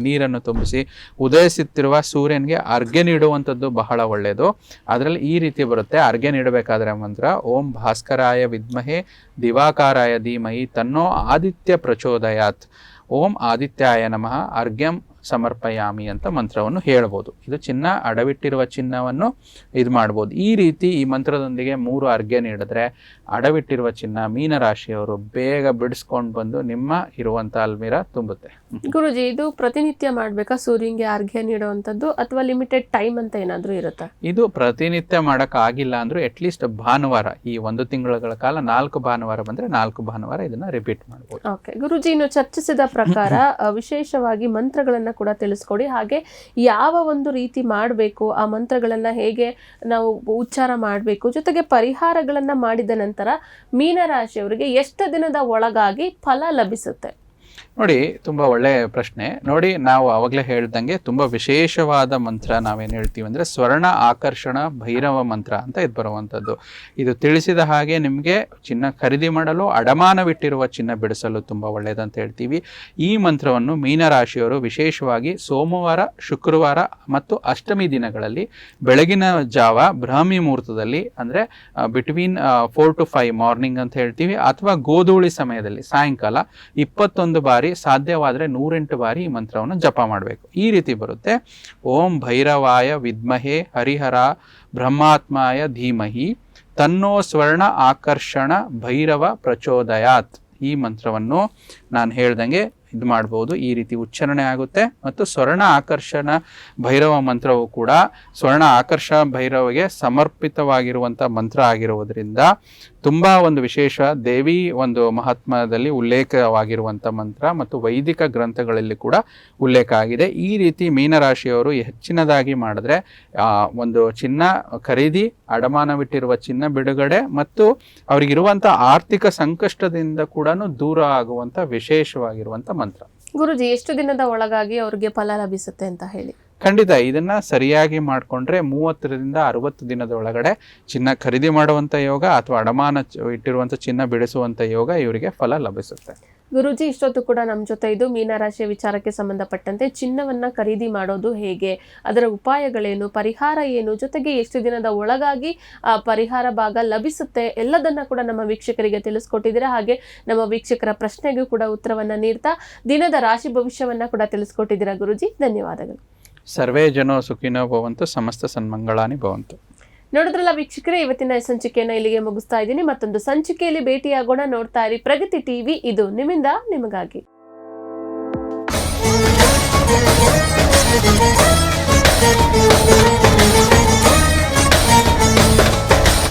Speaker 2: ನೀರನ್ನು ತುಂಬಿಸಿ ಉದಯಿಸುತ್ತಿರುವ ಸೂರ್ಯನಿಗೆ ಅರ್ಘ್ಯ ನೀಡುವಂಥದ್ದು ಬಹಳ ಒಳ್ಳೆಯದು ಅದರಲ್ಲಿ ಈ ರೀತಿ ಬರುತ್ತೆ. ಅರ್ಘ್ಯ ನೀಡಬೇಕಾದ್ರೆ ಮಂತ್ರ ಓಂ ಭಾಸ್ಕರಾಯ ವಿದ್ಮಹೆ ದಿವಾಕಾರಾಯ ಧೀಮಹಿ ತನ್ನೋ ಆದಿತ್ಯ ಪ್ರಚೋದಯಾತ್. ಓಂ ಆದಿತ್ಯಾಯ ನಮಃ. ಅರ್ಘ್ಯಂ ಸಮರ್ಪಯಾಮಿ ಅಂತ ಮಂತ್ರವನ್ನು ಹೇಳ್ಬೋದು. ಇದು ಚಿನ್ನ ಅಡವಿಟ್ಟಿರುವ ಚಿನ್ನವನ್ನು ಇದು ಮಾಡ್ಬೋದು. ಈ ರೀತಿ ಈ ಮಂತ್ರದೊಂದಿಗೆ ಮೂರು ಅರ್ಘ್ಯ ನೀಡಿದ್ರೆ ಅಡವಿಟ್ಟಿರುವ ಚಿನ್ನ ಮೀನರಾಶಿಯವರು ಬೇಗ ಬಿಡಿಸ್ಕೊಂಡು ಬಂದು ನಿಮ್ಮ ಇರುವಂತ ಅಲ್ಮೀರ ತುಂಬುತ್ತೆ.
Speaker 1: ಗುರುಜಿ ಇದು ಪ್ರತಿನಿತ್ಯ ಮಾಡ್ಬೇಕಾ? ಸೂರ್ಯಂಗೆ ಅರ್ಘ್ಯ ನೀಡುವಂಥದ್ದು ಅಥವಾ ಲಿಮಿಟೆಡ್ ಟೈಮ್ ಅಂತ ಏನಾದ್ರೂ ಇರುತ್ತಾ?
Speaker 2: ಇದು ಪ್ರತಿನಿತ್ಯ ಮಾಡಕ್ ಆಗಿಲ್ಲ ಅಂದ್ರೂ ಅಟ್ಲೀಸ್ಟ್ ಭಾನುವಾರ ಈ ಒಂದು ತಿಂಗಳ ಕಾಲ ನಾಲ್ಕು ಭಾನುವಾರ ಬಂದ್ರೆ ನಾಲ್ಕು ಭಾನುವಾರ ಇದನ್ನ ರಿಪೀಟ್ ಮಾಡ್ಬೋದು.
Speaker 1: ಓಕೆ ಗುರುಜಿ ಇನ್ನು ಚರ್ಚಿಸಿದ ಪ್ರಕಾರ ವಿಶೇಷವಾಗಿ ಮಂತ್ರಗಳನ್ನ ಕೂಡ ತಿಳಿಸ್ಕೊಡಿ. ಹಾಗೆ ಯಾವ ಒಂದು ರೀತಿ ಮಾಡಬೇಕು, ಆ ಮಂತ್ರಗಳನ್ನು ಹೇಗೆ ನಾವು ಉಚ್ಚಾರ ಮಾಡಬೇಕು, ಜೊತೆಗೆ ಪರಿಹಾರಗಳನ್ನು ಮಾಡಿದ ನಂತರ ಮೀನರಾಶಿಯವರಿಗೆ ಎಷ್ಟು ದಿನದ ಒಳಗಾಗಿ ಫಲ ಲಭಿಸುತ್ತೆ?
Speaker 2: ನೋಡಿ, ತುಂಬ ಒಳ್ಳೆಯ ಪ್ರಶ್ನೆ. ನೋಡಿ, ನಾವು ಆವಾಗಲೇ ಹೇಳ್ದಂಗೆ ತುಂಬ ವಿಶೇಷವಾದ ಮಂತ್ರ ನಾವೇನು ಹೇಳ್ತೀವಿ ಅಂದರೆ ಸ್ವರ್ಣ ಆಕರ್ಷಣ ಭೈರವ ಮಂತ್ರ ಅಂತ ಇದು ಬರುವಂಥದ್ದು. ಇದು ತಿಳಿಸಿದ ಹಾಗೆ ನಿಮಗೆ ಚಿನ್ನ ಖರೀದಿ ಮಾಡಲು, ಅಡಮಾನವಿಟ್ಟಿರುವ ಚಿನ್ನ ಬಿಡಿಸಲು ತುಂಬ ಒಳ್ಳೆಯದಂತ ಹೇಳ್ತೀವಿ. ಈ ಮಂತ್ರವನ್ನು ಮೀನರಾಶಿಯವರು ವಿಶೇಷವಾಗಿ ಸೋಮವಾರ, ಶುಕ್ರವಾರ ಮತ್ತು ಅಷ್ಟಮಿ ದಿನಗಳಲ್ಲಿ ಬೆಳಗಿನ ಜಾವ ಬ್ರಾಹ್ಮಿ ಮುಹೂರ್ತದಲ್ಲಿ ಅಂದರೆ between four to five morning ಅಂತ ಹೇಳ್ತೀವಿ. ಅಥವಾ ಗೋಧೂಳಿ ಸಮಯದಲ್ಲಿ ಸಾಯಂಕಾಲ ಇಪ್ಪತ್ತೊಂದು ಬಾರಿ ಸಾಧ್ಯವಾದರೆ ನೂರೆಂಟು ಬಾರಿ ಈ ಮಂತ್ರವನ್ನು ಜಪ ಮಾಡಬೇಕು. ಈ ರೀತಿ ಬರುತ್ತೆ. ಓಂ ಭೈರವಾಯ ವಿದ್ಮಹೆ ಹರಿಹರ ಬ್ರಹ್ಮಾತ್ಮಾಯ ಧೀಮಹಿ ತನ್ನೋ ಸ್ವರ್ಣ ಆಕರ್ಷಣ ಭೈರವ ಪ್ರಚೋದಯಾತ್. ಈ ಮಂತ್ರವನ್ನು ನಾನು ಹೇಳ್ದಂಗೆ ಇದು ಮಾಡ್ಬೋದು. ಈ ರೀತಿ ಉಚ್ಚಾರಣೆ ಆಗುತ್ತೆ. ಮತ್ತು ಸ್ವರ್ಣ ಆಕರ್ಷಣ ಭೈರವ ಮಂತ್ರವು ಕೂಡ ಸ್ವರ್ಣ ಆಕರ್ಷಣ ಭೈರವಗೆ ಸಮರ್ಪಿತವಾಗಿರುವಂಥ ಮಂತ್ರ ಆಗಿರುವುದರಿಂದ ತುಂಬ ಒಂದು ವಿಶೇಷ. ದೇವಿ ಒಂದು ಮಹಾತ್ಮದಲ್ಲಿ ಉಲ್ಲೇಖವಾಗಿರುವಂಥ ಮಂತ್ರ ಮತ್ತು ವೈದಿಕ ಗ್ರಂಥಗಳಲ್ಲಿ ಕೂಡ ಉಲ್ಲೇಖ ಆಗಿದೆ. ಈ ರೀತಿ ಮೀನರಾಶಿಯವರು ಹೆಚ್ಚಿನದಾಗಿ ಮಾಡಿದ್ರೆ ಒಂದು ಚಿನ್ನ ಖರೀದಿ, ಅಡಮಾನವಿಟ್ಟಿರುವ ಚಿನ್ನ ಬಿಡುಗಡೆ ಮತ್ತು ಅವರಿಗಿರುವಂಥ ಆರ್ಥಿಕ ಸಂಕಷ್ಟದಿಂದ ಕೂಡ ದೂರ ಆಗುವಂಥ ವಿಶೇಷವಾಗಿರುವಂಥ ಮಂತ್ರ.
Speaker 1: ಗುರುಜಿ, ಎಷ್ಟು ದಿನದ ಒಳಗಾಗಿ ಅವ್ರಿಗೆ ಫಲ ಲಭಿಸುತ್ತೆ ಅಂತ ಹೇಳಿ?
Speaker 2: ಖಂಡಿತ ಇದನ್ನ ಸರಿಯಾಗಿ ಮಾಡಿಕೊಂಡ್ರೆ ಮೂವತ್ತರಿಂದ ಅರವತ್ತು ದಿನದ ಒಳಗಡೆ ಚಿನ್ನ ಖರೀದಿ ಮಾಡುವಂಥ ಯೋಗ ಅಥವಾ ಅಡಮಾನ ಇಟ್ಟಿರುವಂಥ ಚಿನ್ನ ಬಿಡಿಸುವಂಥ ಯೋಗ ಇವರಿಗೆ ಫಲ ಲಭಿಸುತ್ತೆ.
Speaker 1: ಗುರುಜಿ, ಇಷ್ಟೊತ್ತು ಕೂಡ ನಮ್ಮ ಜೊತೆ ಇದು ಮೀನರಾಶಿಯ ವಿಚಾರಕ್ಕೆ ಸಂಬಂಧಪಟ್ಟಂತೆ ಚಿನ್ನವನ್ನ ಖರೀದಿ ಮಾಡೋದು ಹೇಗೆ, ಅದರ ಉಪಾಯಗಳೇನು, ಪರಿಹಾರ ಏನು, ಜೊತೆಗೆ ಎಷ್ಟು ದಿನದ ಒಳಗಾಗಿ ಆ ಪರಿಹಾರ ಭಾಗ ಲಭಿಸುತ್ತೆ, ಎಲ್ಲದನ್ನ ಕೂಡ ನಮ್ಮ ವೀಕ್ಷಕರಿಗೆ ತಿಳಿಸ್ಕೊಟ್ಟಿದ್ದೀರಾ? ಹಾಗೆ ನಮ್ಮ ವೀಕ್ಷಕರ ಪ್ರಶ್ನೆಗೂ ಕೂಡ ಉತ್ತರವನ್ನ ನೀಡ್ತಾ ದಿನದ ರಾಶಿ ಭವಿಷ್ಯವನ್ನ ಕೂಡ ತಿಳಿಸ್ಕೊಟ್ಟಿದ್ದೀರಾ ಗುರುಜಿ? ಧನ್ಯವಾದಗಳು.
Speaker 2: ಸರ್ವೇ ಜನೋ ಸುಖಿನೋ ಭವಂತು, ಸಮಸ್ತ ಸನ್ಮಂಗಳಾನಿ ಭವಂತು.
Speaker 1: ನೋಡಿದ್ರಲ್ಲ ವೀಕ್ಷಕರೇ, ಇವತ್ತಿನ ಸಂಚಿಕೆಯನ್ನು ಇಲ್ಲಿಗೆ ಮುಗಿಸ್ತಾ ಇದ್ದೀನಿ. ಮತ್ತೊಂದು ಸಂಚಿಕೆಯಲ್ಲಿ ಭೇಟಿಯಾಗೋಣ. ನೋಡ್ತಾ ಇರಿ ಪ್ರಗತಿ ಟಿವಿ. ಇದು ನಿಮ್ಮಿಂದ, ನಿಮಗಾಗಿ.